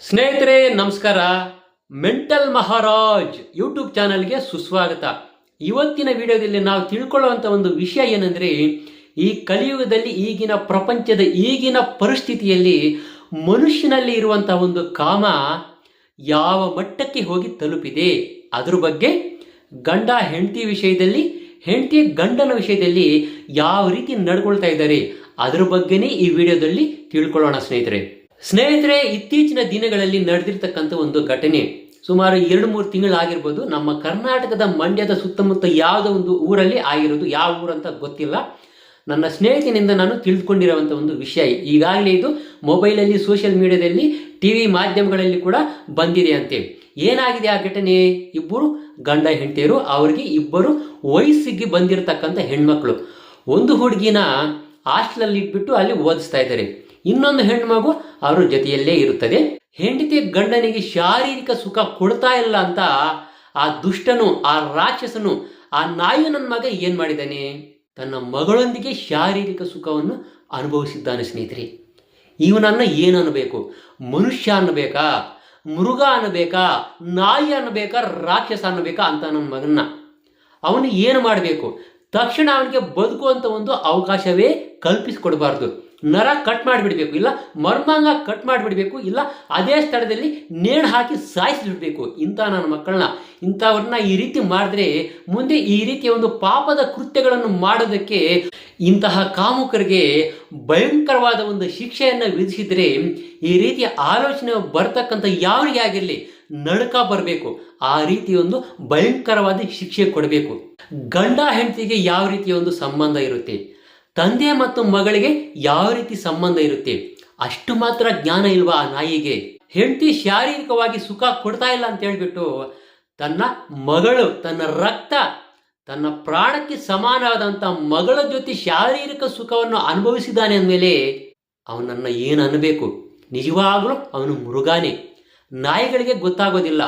ಸ್ನೇಹಿತರೆ, ನಮಸ್ಕಾರ. Mental Maharaj YouTube ಚಾನಲ್ಗೆ ಸುಸ್ವಾಗತ. ಇವತ್ತಿನ ವಿಡಿಯೋದಲ್ಲಿ ನಾವು ತಿಳ್ಕೊಳ್ಳುವಂಥ ಒಂದು ವಿಷಯ ಏನಂದ್ರೆ, ಈ ಕಲಿಯುಗದಲ್ಲಿ ಈಗಿನ ಪ್ರಪಂಚದ ಈಗಿನ ಪರಿಸ್ಥಿತಿಯಲ್ಲಿ ಮನುಷ್ಯನಲ್ಲಿ ಇರುವಂತಹ ಒಂದು ಕಾಮ ಯಾವ ಮಟ್ಟಕ್ಕೆ ಹೋಗಿ ತಲುಪಿದೆ? ಅದ್ರ ಬಗ್ಗೆ ಗಂಡ ಹೆಂಡತಿ ವಿಷಯದಲ್ಲಿ ಹೆಂಡತಿ ಗಂಡನ ವಿಷಯದಲ್ಲಿ ಯಾವ ರೀತಿ ನಡ್ಕೊಳ್ತಾ ಇದ್ದಾರೆ? ಅದ್ರ ಬಗ್ಗೆನೇ ಈ ವಿಡಿಯೋದಲ್ಲಿ ತಿಳ್ಕೊಳ್ಳೋಣ ಸ್ನೇಹಿತರೆ. ಸ್ನೇಹಿತರೆ, ಇತ್ತೀಚಿನ ದಿನಗಳಲ್ಲಿ ನಡೆದಿರ್ತಕ್ಕಂಥ ಒಂದು ಘಟನೆ. ಸುಮಾರು ಎರಡು ಮೂರು ತಿಂಗಳಾಗಿರ್ಬೋದು, ನಮ್ಮ ಕರ್ನಾಟಕದ ಮಂಡ್ಯದ ಸುತ್ತಮುತ್ತ ಯಾವುದೋ ಒಂದು ಊರಲ್ಲಿ ಆಗಿರೋದು. ಯಾವ ಊರಂತ ಗೊತ್ತಿಲ್ಲ. ನನ್ನ ಸ್ನೇಹಿತನಿಂದ ನಾನು ತಿಳಿದುಕೊಂಡಿರುವಂಥ ಒಂದು ವಿಷಯ. ಈಗಾಗಲೇ ಇದು ಮೊಬೈಲಲ್ಲಿ, ಸೋಷಿಯಲ್ ಮೀಡಿಯಾದಲ್ಲಿ, ಟಿ ವಿ ಮಾಧ್ಯಮಗಳಲ್ಲಿ ಕೂಡ ಬಂದಿದೆ ಅಂತೆ. ಏನಾಗಿದೆ ಆ ಘಟನೆ? ಇಬ್ಬರು ಗಂಡ ಹೆಂಡತಿಯರು, ಅವರಿಗೆ ಇಬ್ಬರು ವಯಸ್ಸಿಗೆ ಬಂದಿರತಕ್ಕಂಥ ಹೆಣ್ಮಕ್ಳು. ಒಂದು ಹುಡುಗಿನ ಹಾಸ್ಟೆಲಲ್ಲಿ ಇಟ್ಬಿಟ್ಟು ಅಲ್ಲಿ ಓದಿಸ್ತಾ ಇದ್ದಾರೆ. ಇನ್ನೊಂದು ಹೆಣ್ಮಗು ಅವರ ಜೊತೆಯಲ್ಲೇ ಇರುತ್ತದೆ. ಹೆಂಡತಿ ಗಂಡನಿಗೆ ಶಾರೀರಿಕ ಸುಖ ಕೊಡ್ತಾ ಇಲ್ಲ ಅಂತ ಆ ದುಷ್ಟನು, ಆ ರಾಕ್ಷಸನು, ಆ ನಾಯಿ ನನ್ನ ಮಗ ಏನ್ ಮಾಡಿದ್ದಾನೆ? ತನ್ನ ಮಗಳೊಂದಿಗೆ ಶಾರೀರಿಕ ಸುಖವನ್ನು ಅನುಭವಿಸಿದ್ದಾನೆ ಸ್ನೇಹಿತರೆ. ಇವನನ್ನ ಏನು ಅನ್ನಬೇಕು? ಮನುಷ್ಯ ಅನ್ನಬೇಕಾ? ಮೃಗ ಅನ್ನಬೇಕಾ? ನಾಯಿ ಅನ್ನಬೇಕಾ? ರಾಕ್ಷಸ ಅನ್ನಬೇಕಾ ಅಂತ ನನ್ನ ಮಗನ್ನ ಅವನು ಏನು ಮಾಡಬೇಕು? ತಕ್ಷಣ ಅವನಿಗೆ ಬದುಕುವಂಥ ಒಂದು ಅವಕಾಶವೇ ಕಲ್ಪಿಸಿಕೊಡಬಾರ್ದು. ನರ ಕಟ್ ಮಾಡಿಬಿಡಬೇಕು, ಇಲ್ಲ ಮರ್ಮಾಂಗ ಕಟ್ ಮಾಡಿಬಿಡಬೇಕು, ಇಲ್ಲ ಅದೇ ಸ್ಥಳದಲ್ಲಿ ನೇಣು ಹಾಕಿ ಸಾಯಿಸಿಬಿಡಬೇಕು ಇಂಥ ನನ್ನ ಮಕ್ಕಳನ್ನ. ಇಂಥವ್ರನ್ನ ಈ ರೀತಿ ಮಾಡಿದ್ರೆ ಮುಂದೆ ಈ ರೀತಿಯ ಒಂದು ಪಾಪದ ಕೃತ್ಯಗಳನ್ನು ಮಾಡೋದಕ್ಕೆ ಇಂತಹ ಕಾಮುಕರಿಗೆ ಭಯಂಕರವಾದ ಒಂದು ಶಿಕ್ಷೆಯನ್ನು ವಿಧಿಸಿದ್ರೆ ಈ ರೀತಿಯ ಆಲೋಚನೆ ಬರ್ತಕ್ಕಂಥ ಯಾರಿಗೆ ಆಗಿರಲಿ, ನಡುಕ ಬರಬೇಕು. ಆ ರೀತಿ ಒಂದು ಭಯಂಕರವಾದ ಶಿಕ್ಷೆ ಕೊಡಬೇಕು. ಗಂಡ ಹೆಂಡತಿಗೆ ಯಾವ ರೀತಿಯ ಒಂದು ಸಂಬಂಧ ಇರುತ್ತೆ? ತಂದೆ ಮತ್ತು ಮಗಳಿಗೆ ಯಾವ ರೀತಿ ಸಂಬಂಧ ಇರುತ್ತೆ? ಅಷ್ಟು ಮಾತ್ರ ಜ್ಞಾನ ಇಲ್ವಾ ಆ ನಾಯಿಗೆ? ಹೆಂಡತಿ ಶಾರೀರಿಕವಾಗಿ ಸುಖ ಕೊಡ್ತಾ ಇಲ್ಲ ಅಂತ ಹೇಳ್ಬಿಟ್ಟು ತನ್ನ ಮಗಳು, ತನ್ನ ರಕ್ತ, ತನ್ನ ಪ್ರಾಣಕ್ಕೆ ಸಮಾನವಾದಂಥ ಮಗಳ ಜೊತೆ ಶಾರೀರಿಕ ಸುಖವನ್ನು ಅನುಭವಿಸಿದ್ದಾನೆ ಅಂದಮೇಲೆ ಅವನನ್ನ ಏನು ಅನ್ನಬೇಕು? ನಿಜವಾಗ್ಲೂ ಅವನು ಮೃಗಾನೇ. ನಾಯಿಗಳಿಗೆ ಗೊತ್ತಾಗೋದಿಲ್ಲ.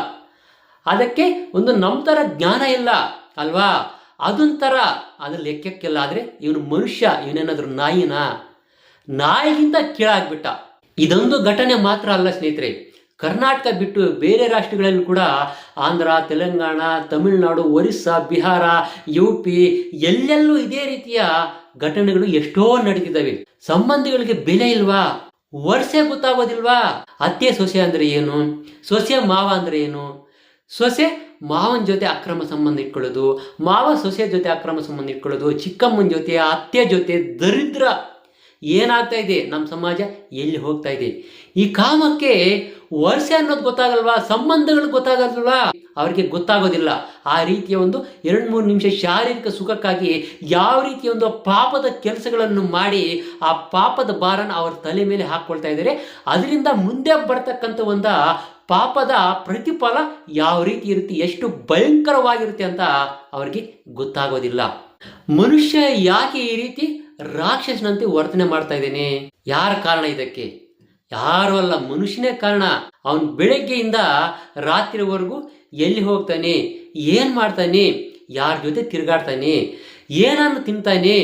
ಅದಕ್ಕೆ ಒಂದು ನಮ್ಮ ಥರ ಜ್ಞಾನ ಇಲ್ಲ, ಅಲ್ವಾ? ಅದೊಂಥರ ಅದ್ರ ಲೆಕ್ಕಕ್ಕೆಲ್ಲ ಆದರೆ ಇವನು ಮನುಷ್ಯ, ಇವನೇನಾದರೂ ನಾಯಿನಾ? ನಾಯಿಗಿಂತ ಕೀಳಾಗ್ಬಿಟ್ಟ. ಇದೊಂದು ಘಟನೆ ಮಾತ್ರ ಅಲ್ಲ ಸ್ನೇಹಿತರೆ. ಕರ್ನಾಟಕ ಬಿಟ್ಟು ಬೇರೆ ರಾಷ್ಟ್ರಗಳಲ್ಲಿ ಕೂಡ ಆಂಧ್ರ, ತೆಲಂಗಾಣ, ತಮಿಳುನಾಡು, ಒರಿಸ್ಸಾ, ಬಿಹಾರ, ಯು ಪಿ ಎಲ್ಲೆಲ್ಲೂ ಇದೇ ರೀತಿಯ ಘಟನೆಗಳು ಎಷ್ಟೋ ನಡೀತಿದ್ದಾವೆ. ಸಂಬಂಧಿಗಳಿಗೆ ಬೆಲೆ ಇಲ್ವಾ? ವರ್ಷೆ ಗೊತ್ತಾಗೋದಿಲ್ವಾ? ಅತ್ತೆ ಸೊಸೆ ಅಂದ್ರೆ ಏನು? ಸೊಸೆ ಮಾವ ಅಂದ್ರೆ ಏನು? ಸೊಸೆ ಮಾವನ ಜೊತೆ ಅಕ್ರಮ ಸಂಬಂಧ ಇಟ್ಕೊಳ್ಳೋದು, ಮಾವ ಸೊಸೆ ಜೊತೆ ಅಕ್ರಮ ಸಂಬಂಧ ಇಟ್ಕೊಳ್ಳೋದು, ಚಿಕ್ಕಮ್ಮನ ಜೊತೆ ಅತ್ತೆ ಜೊತೆ ದರಿದ್ರ ಏನಾಗ್ತಾ ಇದೆ? ನಮ್ಮ ಸಮಾಜ ಎಲ್ಲಿ ಹೋಗ್ತಾ ಇದೆ? ಈ ಕಾಮಕ್ಕೆ ವರ್ಷ ಅನ್ನೋದು ಗೊತ್ತಾಗಲ್ವಾ? ಸಂಬಂಧಗಳು ಗೊತ್ತಾಗಲ್ವಾ? ಅವ್ರಿಗೆ ಗೊತ್ತಾಗೋದಿಲ್ಲ. ಆ ರೀತಿಯ ಒಂದು ಎರಡು ಮೂರು ನಿಮಿಷ ಶಾರೀರಿಕ ಸುಖಕ್ಕಾಗಿ ಯಾವ ರೀತಿಯ ಒಂದು ಪಾಪದ ಕೆಲಸಗಳನ್ನು ಮಾಡಿ ಆ ಪಾಪದ ಭಾರನ ಅವ್ರ ತಲೆ ಮೇಲೆ ಹಾಕ್ಕೊಳ್ತಾ ಇದ್ದಾರೆ. ಅದರಿಂದ ಮುಂದೆ ಬರ್ತಕ್ಕಂಥ ಒಂದು ಪಾಪದ ಪ್ರತಿಫಲ ಯಾವ ರೀತಿ ಇರುತ್ತೆ, ಎಷ್ಟು ಭಯಂಕರವಾಗಿರುತ್ತೆ ಅಂತ ಅವರಿಗೆ ಗೊತ್ತಾಗೋದಿಲ್ಲ. ಮನುಷ್ಯ ಯಾಕೆ ಈ ರೀತಿ ರಾಕ್ಷಸನಂತೆ ವರ್ತನೆ ಮಾಡ್ತಾ ಇದ್ದೇನೆ? ಯಾರ ಕಾರಣ ಇದಕ್ಕೆ? ಯಾರು ಅಲ್ಲ, ಮನುಷ್ಯನೇ ಕಾರಣ. ಅವನು ಬೆಳಗ್ಗೆಯಿಂದ ರಾತ್ರಿವರೆಗೂ ಎಲ್ಲಿ ಹೋಗ್ತಾನೆ? ಏನ್ ಮಾಡ್ತಾನೆ? ಯಾರ ಜೊತೆ ತಿರುಗಾಡ್ತಾನೆ? ಏನನ್ನು ತಿಂತಾನೆ?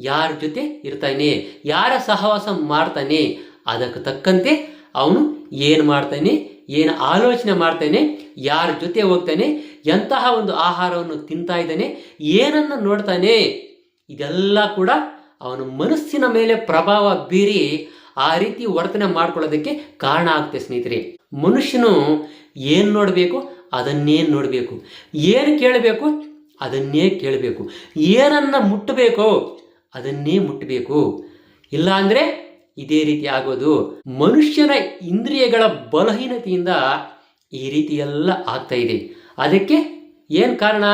ಯಾರ ಜೊತೆ ಇರ್ತಾನೆ? ಯಾರ ಸಹವಾಸ ಮಾಡ್ತಾನೆ? ಅದಕ್ಕೆ ತಕ್ಕಂತೆ ಅವನು ಏನು ಮಾಡ್ತಾನೆ? ಏನು ಆಲೋಚನೆ ಮಾಡ್ತಾನೆ, ಯಾರ ಜೊತೆ ಹೋಗ್ತಾನೆ, ಎಂತಹ ಒಂದು ಆಹಾರವನ್ನು ತಿಂತಾ ಇದ್ದಾನೆ, ಏನನ್ನು ನೋಡ್ತಾನೆ, ಇದೆಲ್ಲ ಕೂಡ ಅವನ ಮನಸ್ಸಿನ ಮೇಲೆ ಪ್ರಭಾವ ಬೀರಿ ಆ ರೀತಿ ವರ್ತನೆ ಮಾಡ್ಕೊಳ್ಳೋದಕ್ಕೆ ಕಾರಣ ಆಗುತ್ತೆ ಸ್ನೇಹಿತರೆ. ಮನುಷ್ಯನು ಏನು ನೋಡಬೇಕು, ಅದನ್ನೇ ನೋಡಬೇಕು. ಏನು ಕೇಳಬೇಕು, ಅದನ್ನೇ ಕೇಳಬೇಕು. ಏನನ್ನ ಮುಟ್ಟಬೇಕು, ಅದನ್ನೇ ಮುಟ್ಟಬೇಕು. ಇಲ್ಲ ಅಂದ್ರೆ ಇದೇ ರೀತಿ ಆಗೋದು. ಮನುಷ್ಯನ ಇಂದ್ರಿಯಗಳ ಬಲಹೀನತೆಯಿಂದ ಈ ರೀತಿ ಎಲ್ಲ ಆಗ್ತಾ ಇದೆ. ಅದಕ್ಕೆ ಏನು ಕಾರಣ?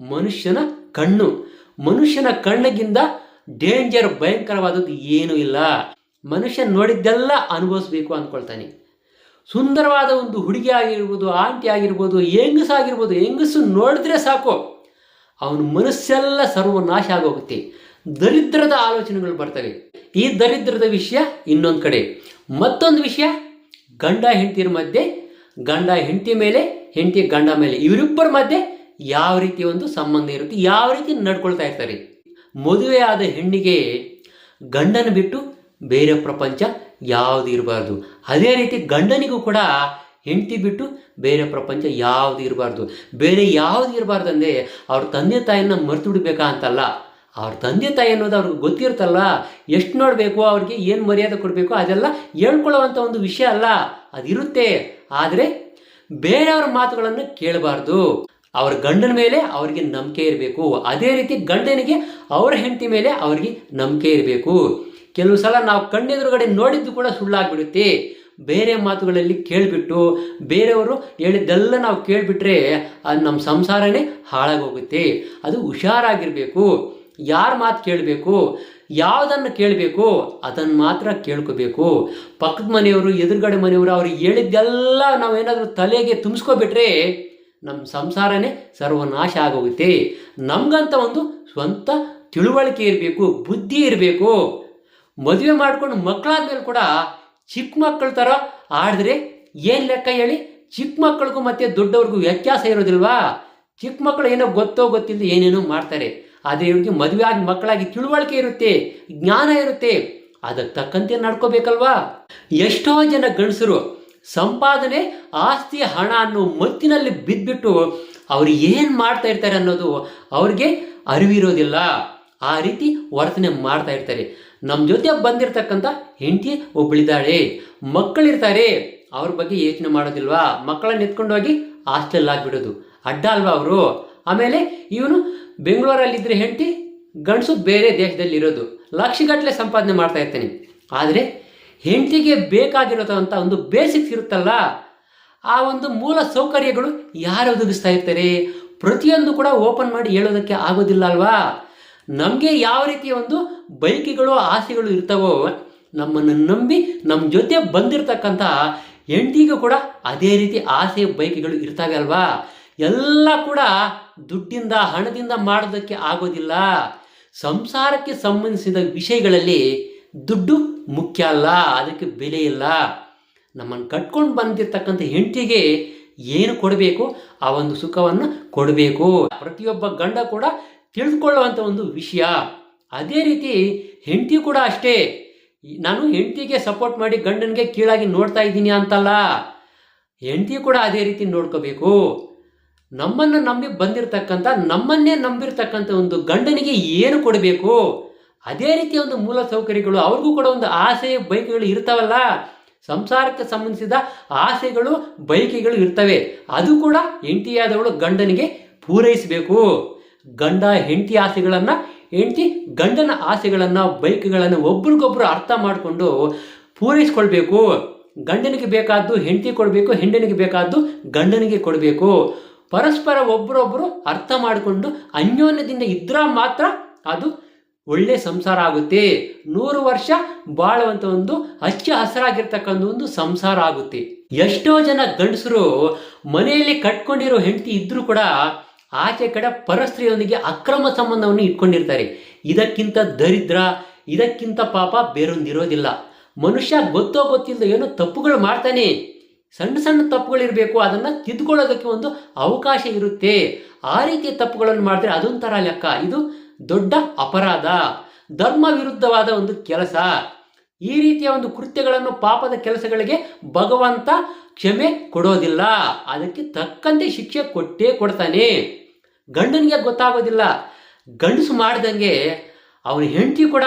ಮನುಷ್ಯನ ಕಣ್ಣು. ಮನುಷ್ಯನ ಕಣ್ಣಿಗಿಂತ ಡೇಂಜರ್ ಭಯಂಕರವಾದದ್ದು ಏನೂ ಇಲ್ಲ. ಮನುಷ್ಯ ನೋಡಿದ್ದೆಲ್ಲ ಅನುಭವಿಸ್ಬೇಕು ಅಂದ್ಕೊಳ್ತಾನೆ ಸುಂದರವಾದ ಒಂದು ಹುಡುಗಿ ಆಗಿರ್ಬೋದು, ಆಂಟಿ ಆಗಿರ್ಬೋದು, ಹೆಂಗಸು ಆಗಿರ್ಬೋದು, ಹೆಂಗಸು ನೋಡಿದ್ರೆ ಸಾಕು. ಅವನ ಮನಸ್ಸೆಲ್ಲ ಸರ್ವನಾಶ ಆಗೋಗುತ್ತೆ. ದರಿದ್ರದ ಆಲೋಚನೆಗಳು ಬರ್ತವೆ. ಈ ದರಿದ್ರದ ವಿಷಯ ಇನ್ನೊಂದು ಕಡೆ. ಮತ್ತೊಂದು ವಿಷಯ, ಗಂಡ ಹೆಂಡತಿಯರ ಮಧ್ಯೆ, ಗಂಡ ಹೆಂಡತಿ ಮೇಲೆ ಹೆಂಡತಿ ಗಂಡ ಮೇಲೆ. ಇವರಿಬ್ಬರ ಮಧ್ಯೆ ಯಾವ ರೀತಿ ಒಂದು ಸಂಬಂಧ ಇರುತ್ತೆ, ಯಾವ ರೀತಿ ನಡ್ಕೊಳ್ತಾ ಇರ್ತಾರೆ. ಮದುವೆ ಆದ ಹೆಣ್ಣಿಗೆ ಗಂಡನ ಬಿಟ್ಟು ಬೇರೆ ಪ್ರಪಂಚ ಯಾವುದು ಇರಬಾರ್ದು. ಅದೇ ರೀತಿ ಗಂಡನಿಗೂ ಕೂಡ ಹೆಂಡತಿ ಬಿಟ್ಟು ಬೇರೆ ಪ್ರಪಂಚ ಯಾವುದು ಇರಬಾರ್ದು. ಬೇರೆ ಯಾವುದು ಇರಬಾರ್ದು ಅಂದರೆ ಅವ್ರ ತಂದೆ ತಾಯಿನ ಮರೆತು ಬಿಡಬೇಕಾ ಅಂತಲ್ಲ. ಅವ್ರ ತಂದೆ ತಾಯಿ ಅನ್ನೋದು ಅವ್ರಿಗೆ ಗೊತ್ತಿರುತ್ತಲ್ಲ ಎಷ್ಟು ನೋಡಬೇಕು, ಅವ್ರಿಗೆ ಏನು ಮರ್ಯಾದೆ ಕೊಡಬೇಕು, ಅದೆಲ್ಲ ಹೇಳ್ಕೊಳ್ಳೋವಂಥ ಒಂದು ವಿಷಯ ಅಲ್ಲ, ಅದಿರುತ್ತೆ. ಆದರೆ ಬೇರೆಯವ್ರ ಮಾತುಗಳನ್ನು ಕೇಳಬಾರ್ದು. ಅವ್ರ ಗಂಡನ ಮೇಲೆ ಅವರಿಗೆ ನಂಬಿಕೆ ಇರಬೇಕು. ಅದೇ ರೀತಿ ಗಂಡನಿಗೆ ಅವ್ರ ಹೆಂಡತಿ ಮೇಲೆ ಅವ್ರಿಗೆ ನಂಬಿಕೆ ಇರಬೇಕು. ಕೆಲವು ಸಲ ನಾವು ಕಣ್ಣೆದುರುಗಡೆ ನೋಡಿದ್ದು ಕೂಡ ಸುಳ್ಳಾಗ್ಬಿಡುತ್ತೆ. ಬೇರೆ ಮಾತುಗಳಲ್ಲಿ ಕೇಳಿಬಿಟ್ಟು, ಬೇರೆಯವರು ಹೇಳಿದ್ದೆಲ್ಲ ನಾವು ಕೇಳಿಬಿಟ್ರೆ, ಅದು ನಮ್ಮ ಸಂಸಾರನೇ ಹಾಳಾಗೋಗುತ್ತೆ. ಅದು ಹುಷಾರಾಗಿರಬೇಕು. ಯಾರ ಮಾತು ಕೇಳಬೇಕು, ಯಾವುದನ್ನು ಕೇಳಬೇಕು ಅದನ್ನು ಮಾತ್ರ ಕೇಳ್ಕೋಬೇಕು. ಪಕ್ಕದ ಮನೆಯವರು, ಎದುರುಗಡೆ ಮನೆಯವರು ಅವ್ರು ಹೇಳಿದ್ದೆಲ್ಲ ನಾವೇನಾದರೂ ತಲೆಗೆ ತುಂಬಿಸ್ಕೊಬಿಟ್ರೆ ನಮ್ಮ ಸಂಸಾರನೇ ಸರ್ವನಾಶ ಆಗೋಗುತ್ತೆ. ನಮಗಂತ ಒಂದು ಸ್ವಂತ ತಿಳುವಳಿಕೆ ಇರಬೇಕು, ಬುದ್ಧಿ ಇರಬೇಕು. ಮದುವೆ ಮಾಡ್ಕೊಂಡು ಮಕ್ಕಳಾದ್ಮೇಲೆ ಕೂಡ ಚಿಕ್ಕ ಮಕ್ಕಳ ಥರ ಆಡಿದ್ರೆ ಏನು ಲೆಕ್ಕ ಹೇಳಿ? ಚಿಕ್ಕ ಮಕ್ಕಳಿಗೂ ಮತ್ತು ದೊಡ್ಡವ್ರಿಗೂ ವ್ಯತ್ಯಾಸ ಇರೋದಿಲ್ವಾ? ಚಿಕ್ಕ ಮಕ್ಕಳು ಏನೋ ಗೊತ್ತೋ ಗೊತ್ತಿಲ್ಲ ಏನೇನೋ ಮಾಡ್ತಾರೆ. ಆದರೆ ಇವ್ರಿಗೆ ಮದುವೆ ಆಗಿ ಮಕ್ಕಳಾಗಿ ತಿಳುವಳಿಕೆ ಇರುತ್ತೆ, ಜ್ಞಾನ ಇರುತ್ತೆ. ಅದಕ್ಕೆ ತಕ್ಕಂತೆ ನಡ್ಕೋಬೇಕಲ್ವಾ? ಎಷ್ಟೋ ಜನ ಗಂಡಸರು ಸಂಪಾದನೆ, ಆಸ್ತಿ, ಹಣ ಅನ್ನೋ ಮತ್ತಿನಲ್ಲಿ ಬಿದ್ದುಬಿಟ್ಟು ಅವ್ರು ಏನು ಮಾಡ್ತಾ ಇರ್ತಾರೆ ಅನ್ನೋದು ಅವ್ರಿಗೆ ಅರಿವಿರೋದಿಲ್ಲ. ಆ ರೀತಿ ವರ್ತನೆ ಮಾಡ್ತಾ ಇರ್ತಾರೆ. ನಮ್ಮ ಜೊತೆ ಬಂದಿರತಕ್ಕಂಥ ಹೆಂಡತಿ ಒಬ್ಬಳಿದ್ದಾಳೆ ಮಕ್ಕಳಿರ್ತಾರೆ. ಅವ್ರ ಬಗ್ಗೆ ಯೋಚನೆ ಮಾಡೋದಿಲ್ವಾ? ಮಕ್ಕಳನ್ನ ಎತ್ಕೊಂಡೋಗಿ ಹಾಸ್ಟೆಲ್ ಆಗಿಬಿಡೋದು. ಅಡ್ಡ ಅಲ್ವಾ ಅವರು? ಆಮೇಲೆ ಇವನು ಬೆಂಗಳೂರಲ್ಲಿದ್ದರೆ ಹೆಂಡತಿ, ಗಂಡಸು ಬೇರೆ ದೇಶದಲ್ಲಿರೋದು. ಲಕ್ಷಗಟ್ಟಲೆ ಸಂಪಾದನೆ ಮಾಡ್ತಾ ಇರ್ತಾನೆ. ಆದರೆ ಹೆಂಡತಿಗೆ ಬೇಕಾಗಿರೋದಂಥ ಒಂದು ಬೇಸಿಕ್ಸ್ ಇರುತ್ತಲ್ಲ, ಆ ಒಂದು ಮೂಲ ಸೌಕರ್ಯಗಳು ಯಾರು ಒದಗಿಸ್ತಾ ಇರ್ತಾರೆ? ಪ್ರತಿಯೊಂದು ಕೂಡ ಓಪನ್ ಮಾಡಿ ಹೇಳೋದಕ್ಕೆ ಆಗೋದಿಲ್ಲ ಅಲ್ವಾ? ನಮಗೆ ಯಾವ ರೀತಿಯ ಒಂದು ಬೈಕಿಗಳು ಆಸೆಗಳು ಇರ್ತವೋ, ನಮ್ಮನ್ನು ನಂಬಿ ನಮ್ಮ ಜೊತೆ ಬಂದಿರತಕ್ಕಂಥ ಹೆಂಡತಿಗೂ ಕೂಡ ಅದೇ ರೀತಿ ಆಸೆ ಬೈಕಿಗಳು ಇರ್ತವೆ ಅಲ್ವಾ? ಎಲ್ಲ ಕೂಡ ದುಡ್ಡಿಂದ, ಹಣದಿಂದ ಮಾಡೋದಕ್ಕೆ ಆಗೋದಿಲ್ಲ. ಸಂಸಾರಕ್ಕೆ ಸಂಬಂಧಿಸಿದ ವಿಷಯಗಳಲ್ಲಿ ದುಡ್ಡು ಮುಖ್ಯ ಅಲ್ಲ, ಅದಕ್ಕೆ ಬೆಲೆ ಇಲ್ಲ. ನಮ್ಮನ್ನು ಕಟ್ಕೊಂಡು ಬಂದಿರತಕ್ಕಂಥ ಹೆಂಡತಿಗೆ ಏನು ಕೊಡಬೇಕು? ಆ ಒಂದು ಸುಖವನ್ನು ಕೊಡಬೇಕು. ಪ್ರತಿಯೊಬ್ಬ ಗಂಡ ಕೂಡ ತಿಳಿದುಕೊಳ್ಳುವಂಥ ಒಂದು ವಿಷಯ. ಅದೇ ರೀತಿ ಹೆಂಡತಿ ಕೂಡ ಅಷ್ಟೇ. ನಾನು ಹೆಂಡತಿಗೆ ಸಪೋರ್ಟ್ ಮಾಡಿ ಗಂಡನಿಗೆ ಕೀಳಾಗಿ ನೋಡ್ತಾ ಇದ್ದೀನಿ ಅಂತಲ್ಲ. ಹೆಂಡತಿ ಕೂಡ ಅದೇ ರೀತಿ ನೋಡ್ಕೋಬೇಕು. ನಮ್ಮನ್ನು ನಂಬಿ ಬಂದಿರತಕ್ಕಂಥ, ನಮ್ಮನ್ನೇ ನಂಬಿರ್ತಕ್ಕಂಥ ಒಂದು ಗಂಡನಿಗೆ ಏನು ಕೊಡಬೇಕು? ಅದೇ ರೀತಿಯ ಒಂದು ಮೂಲ ಸೌಕರ್ಯಗಳು, ಅವ್ರಿಗೂ ಕೂಡ ಒಂದು ಆಸೆ ಬೈಕ್ಗಳು ಇರ್ತಾವಲ್ಲ? ಸಂಸಾರಕ್ಕೆ ಸಂಬಂಧಿಸಿದ ಆಸೆಗಳು ಬೈಕೆಗಳು ಇರ್ತವೆ. ಅದು ಕೂಡ ಹೆಂಡತಿಯಾದವಳು ಗಂಡನಿಗೆ ಪೂರೈಸಬೇಕು. ಗಂಡ ಹೆಂಡತಿ ಆಸೆಗಳನ್ನು, ಹೆಂಡತಿ ಗಂಡನ ಆಸೆಗಳನ್ನು ಬೈಕ್ಗಳನ್ನು ಒಬ್ರಿಗೊಬ್ರು ಅರ್ಥ ಮಾಡಿಕೊಂಡು ಪೂರೈಸ್ಕೊಳ್ಬೇಕು. ಗಂಡನಿಗೆ ಬೇಕಾದ್ದು ಹೆಂಡತಿ ಕೊಡಬೇಕು, ಹೆಂಡನಿಗೆ ಬೇಕಾದ್ದು ಗಂಡನಿಗೆ ಕೊಡಬೇಕು. ಪರಸ್ಪರ ಒಬ್ಬರೊಬ್ಬರು ಅರ್ಥ ಮಾಡಿಕೊಂಡು ಅನ್ಯೋನ್ಯದಿಂದ ಇದ್ರ ಮಾತ್ರ ಅದು ಒಳ್ಳೆ ಸಂಸಾರ ಆಗುತ್ತೆ. ನೂರು ವರ್ಷ ಬಾಳುವಂತ ಒಂದು ಹಚ್ಚ ಹಸಿರಾಗಿರ್ತಕ್ಕಂಥ ಒಂದು ಸಂಸಾರ ಆಗುತ್ತೆ. ಎಷ್ಟೋ ಜನ ಗಂಡಸರು ಮನೆಯಲ್ಲಿ ಕಟ್ಕೊಂಡಿರೋ ಹೆಂಡತಿ ಇದ್ರೂ ಕೂಡ ಆಚೆ ಕಡೆ ಪರಸ್ತ್ರೀಯೊಂದಿಗೆ ಅಕ್ರಮ ಸಂಬಂಧವನ್ನು ಇಟ್ಕೊಂಡಿರ್ತಾರೆ. ಇದಕ್ಕಿಂತ ದರಿದ್ರ, ಇದಕ್ಕಿಂತ ಪಾಪ ಬೇರೊಂದಿರೋದಿಲ್ಲ. ಮನುಷ್ಯ ಗೊತ್ತೋ ಗೊತ್ತಿಲ್ಲದ ಏನೋ ತಪ್ಪುಗಳು ಮಾಡ್ತಾನೆ. ಸಣ್ಣ ಸಣ್ಣ ತಪ್ಪುಗಳಿರಬೇಕು ಅದನ್ನು ತಿದ್ಕೊಳ್ಳೋದಕ್ಕೆ ಒಂದು ಅವಕಾಶ ಇರುತ್ತೆ. ಆ ರೀತಿಯ ತಪ್ಪುಗಳನ್ನು ಮಾಡಿದ್ರೆ ಅದೊಂಥರ ಲೆಕ್ಕ. ಇದು ದೊಡ್ಡ ಅಪರಾಧ. ಧರ್ಮ ವಿರುದ್ಧವಾದ ಒಂದು ಕೆಲಸ. ಈ ರೀತಿಯ ಒಂದು ಕೃತ್ಯಗಳನ್ನು ಪಾಪದ ಕೆಲಸಗಳಿಗೆ ಭಗವಂತ ಕ್ಷಮೆ ಕೊಡೋದಿಲ್ಲ. ಅದಕ್ಕೆ ತಕ್ಕಂತೆ ಶಿಕ್ಷೆ ಕೊಟ್ಟೇ ಕೊಡ್ತಾನೆ. ಗಂಡನಿಗೆ ಗೊತ್ತಾಗೋದಿಲ್ಲ. ಗಂಡಸು ಮಾಡ್ದಂಗೆ ಅವನ ಹೆಂಡತಿ ಕೂಡ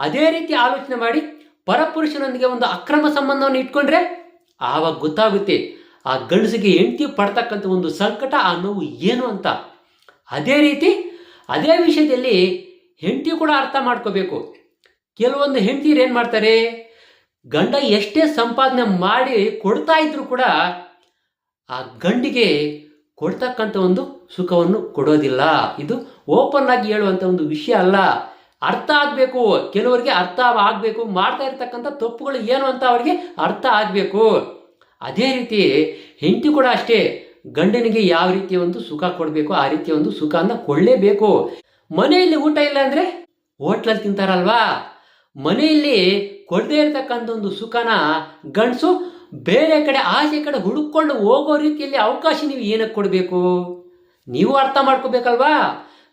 ಅದೇ ರೀತಿ ಆಲೋಚನೆ ಮಾಡಿ ಪರಪುರುಷನೊಂದಿಗೆ ಒಂದು ಅಕ್ರಮ ಸಂಬಂಧವನ್ನು ಇಟ್ಕೊಂಡ್ರೆ ಆವಾಗ ಗೊತ್ತಾಗುತ್ತೆ ಆ ಗಂಡಸಿಗೆ ಹೆಂಡತಿ ಪಡ್ತಕ್ಕಂಥ ಒಂದು ಸಂಕಟ, ಆ ನೋವು ಏನು ಅಂತ. ಅದೇ ರೀತಿ, ಅದೇ ವಿಷಯದಲ್ಲಿ ಹೆಂಡತಿ ಕೂಡ ಅರ್ಥ ಮಾಡ್ಕೋಬೇಕು. ಕೆಲವೊಂದು ಹೆಂಡತಿಯರು ಏನು ಮಾಡ್ತಾರೆ? ಗಂಡ ಎಷ್ಟೇ ಸಂಪಾದನೆ ಮಾಡಿ ಕೊಡ್ತಾ ಇದ್ರು ಕೂಡ ಆ ಗಂಡಿಗೆ ಕೊಡ್ತಕ್ಕಂಥ ಒಂದು ಸುಖವನ್ನು ಕೊಡೋದಿಲ್ಲ. ಇದು ಓಪನ್ ಆಗಿ ಹೇಳುವಂಥ ಒಂದು ವಿಷಯ ಅಲ್ಲ. ಅರ್ಥ ಆಗಬೇಕು. ಕೆಲವರಿಗೆ ಅರ್ಥ ಆಗಬೇಕು. ಮಾಡ್ತಾ ಇರ್ತಕ್ಕಂಥ ತಪ್ಪುಗಳು ಏನು ಅಂತ ಅವರಿಗೆ ಅರ್ಥ ಆಗಬೇಕು. ಅದೇ ರೀತಿ ಹೆಂಡತಿ ಕೂಡ ಅಷ್ಟೇ ಗಂಡನಿಗೆ ಯಾವ ರೀತಿಯ ಒಂದು ಸುಖ ಕೊಡಬೇಕು, ಆ ರೀತಿಯ ಒಂದು ಸುಖನ ಕೊಡಲೇಬೇಕು. ಮನೆಯಲ್ಲಿ ಊಟ ಇಲ್ಲ ಅಂದರೆ ಹೋಟ್ಲಲ್ಲಿ ತಿಂತಾರಲ್ವಾ? ಮನೆಯಲ್ಲಿ ಕೊಡದೇ ಇರತಕ್ಕಂಥ ಒಂದು ಸುಖನ ಗಂಡಸು ಬೇರೆ ಕಡೆ, ಆಚೆ ಕಡೆ ಹುಡುಕೊಂಡು ಹೋಗೋ ರೀತಿಯಲ್ಲಿ ಅವಕಾಶ ನೀವು ಏನಕ್ಕೆ ಕೊಡಬೇಕು? ನೀವು ಅರ್ಥ ಮಾಡ್ಕೋಬೇಕಲ್ವಾ?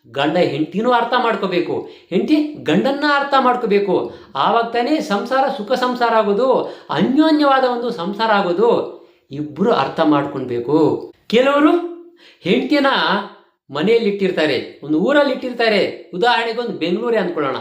ಗಂಡ ಹೆಂಡತಿನೂ ಅರ್ಥ ಮಾಡ್ಕೋಬೇಕು. ಹೆಂಡತಿ ಗಂಡನ್ನ ಅರ್ಥ ಮಾಡ್ಕೋಬೇಕು. ಆವಾಗ ತಾನೇ ಸಂಸಾರ ಸುಖ ಸಂಸಾರ ಆಗೋದು, ಅನ್ಯೋನ್ಯವಾದ ಒಂದು ಸಂಸಾರ ಆಗೋದು. ಇಬ್ಬರು ಅರ್ಥ ಮಾಡ್ಕೊಳ್ಬೇಕು. ಕೆಲವರು ಹೆಂಡತಿನ ಮನೆಯಲ್ಲಿ ಇಟ್ಟಿರ್ತಾರೆ, ಒಂದು ಊರಲ್ಲಿ ಇಟ್ಟಿರ್ತಾರೆ. ಉದಾಹರಣೆಗೆ ಒಂದು ಬೆಂಗಳೂರೇ ಅಂದ್ಕೊಳ್ಳೋಣ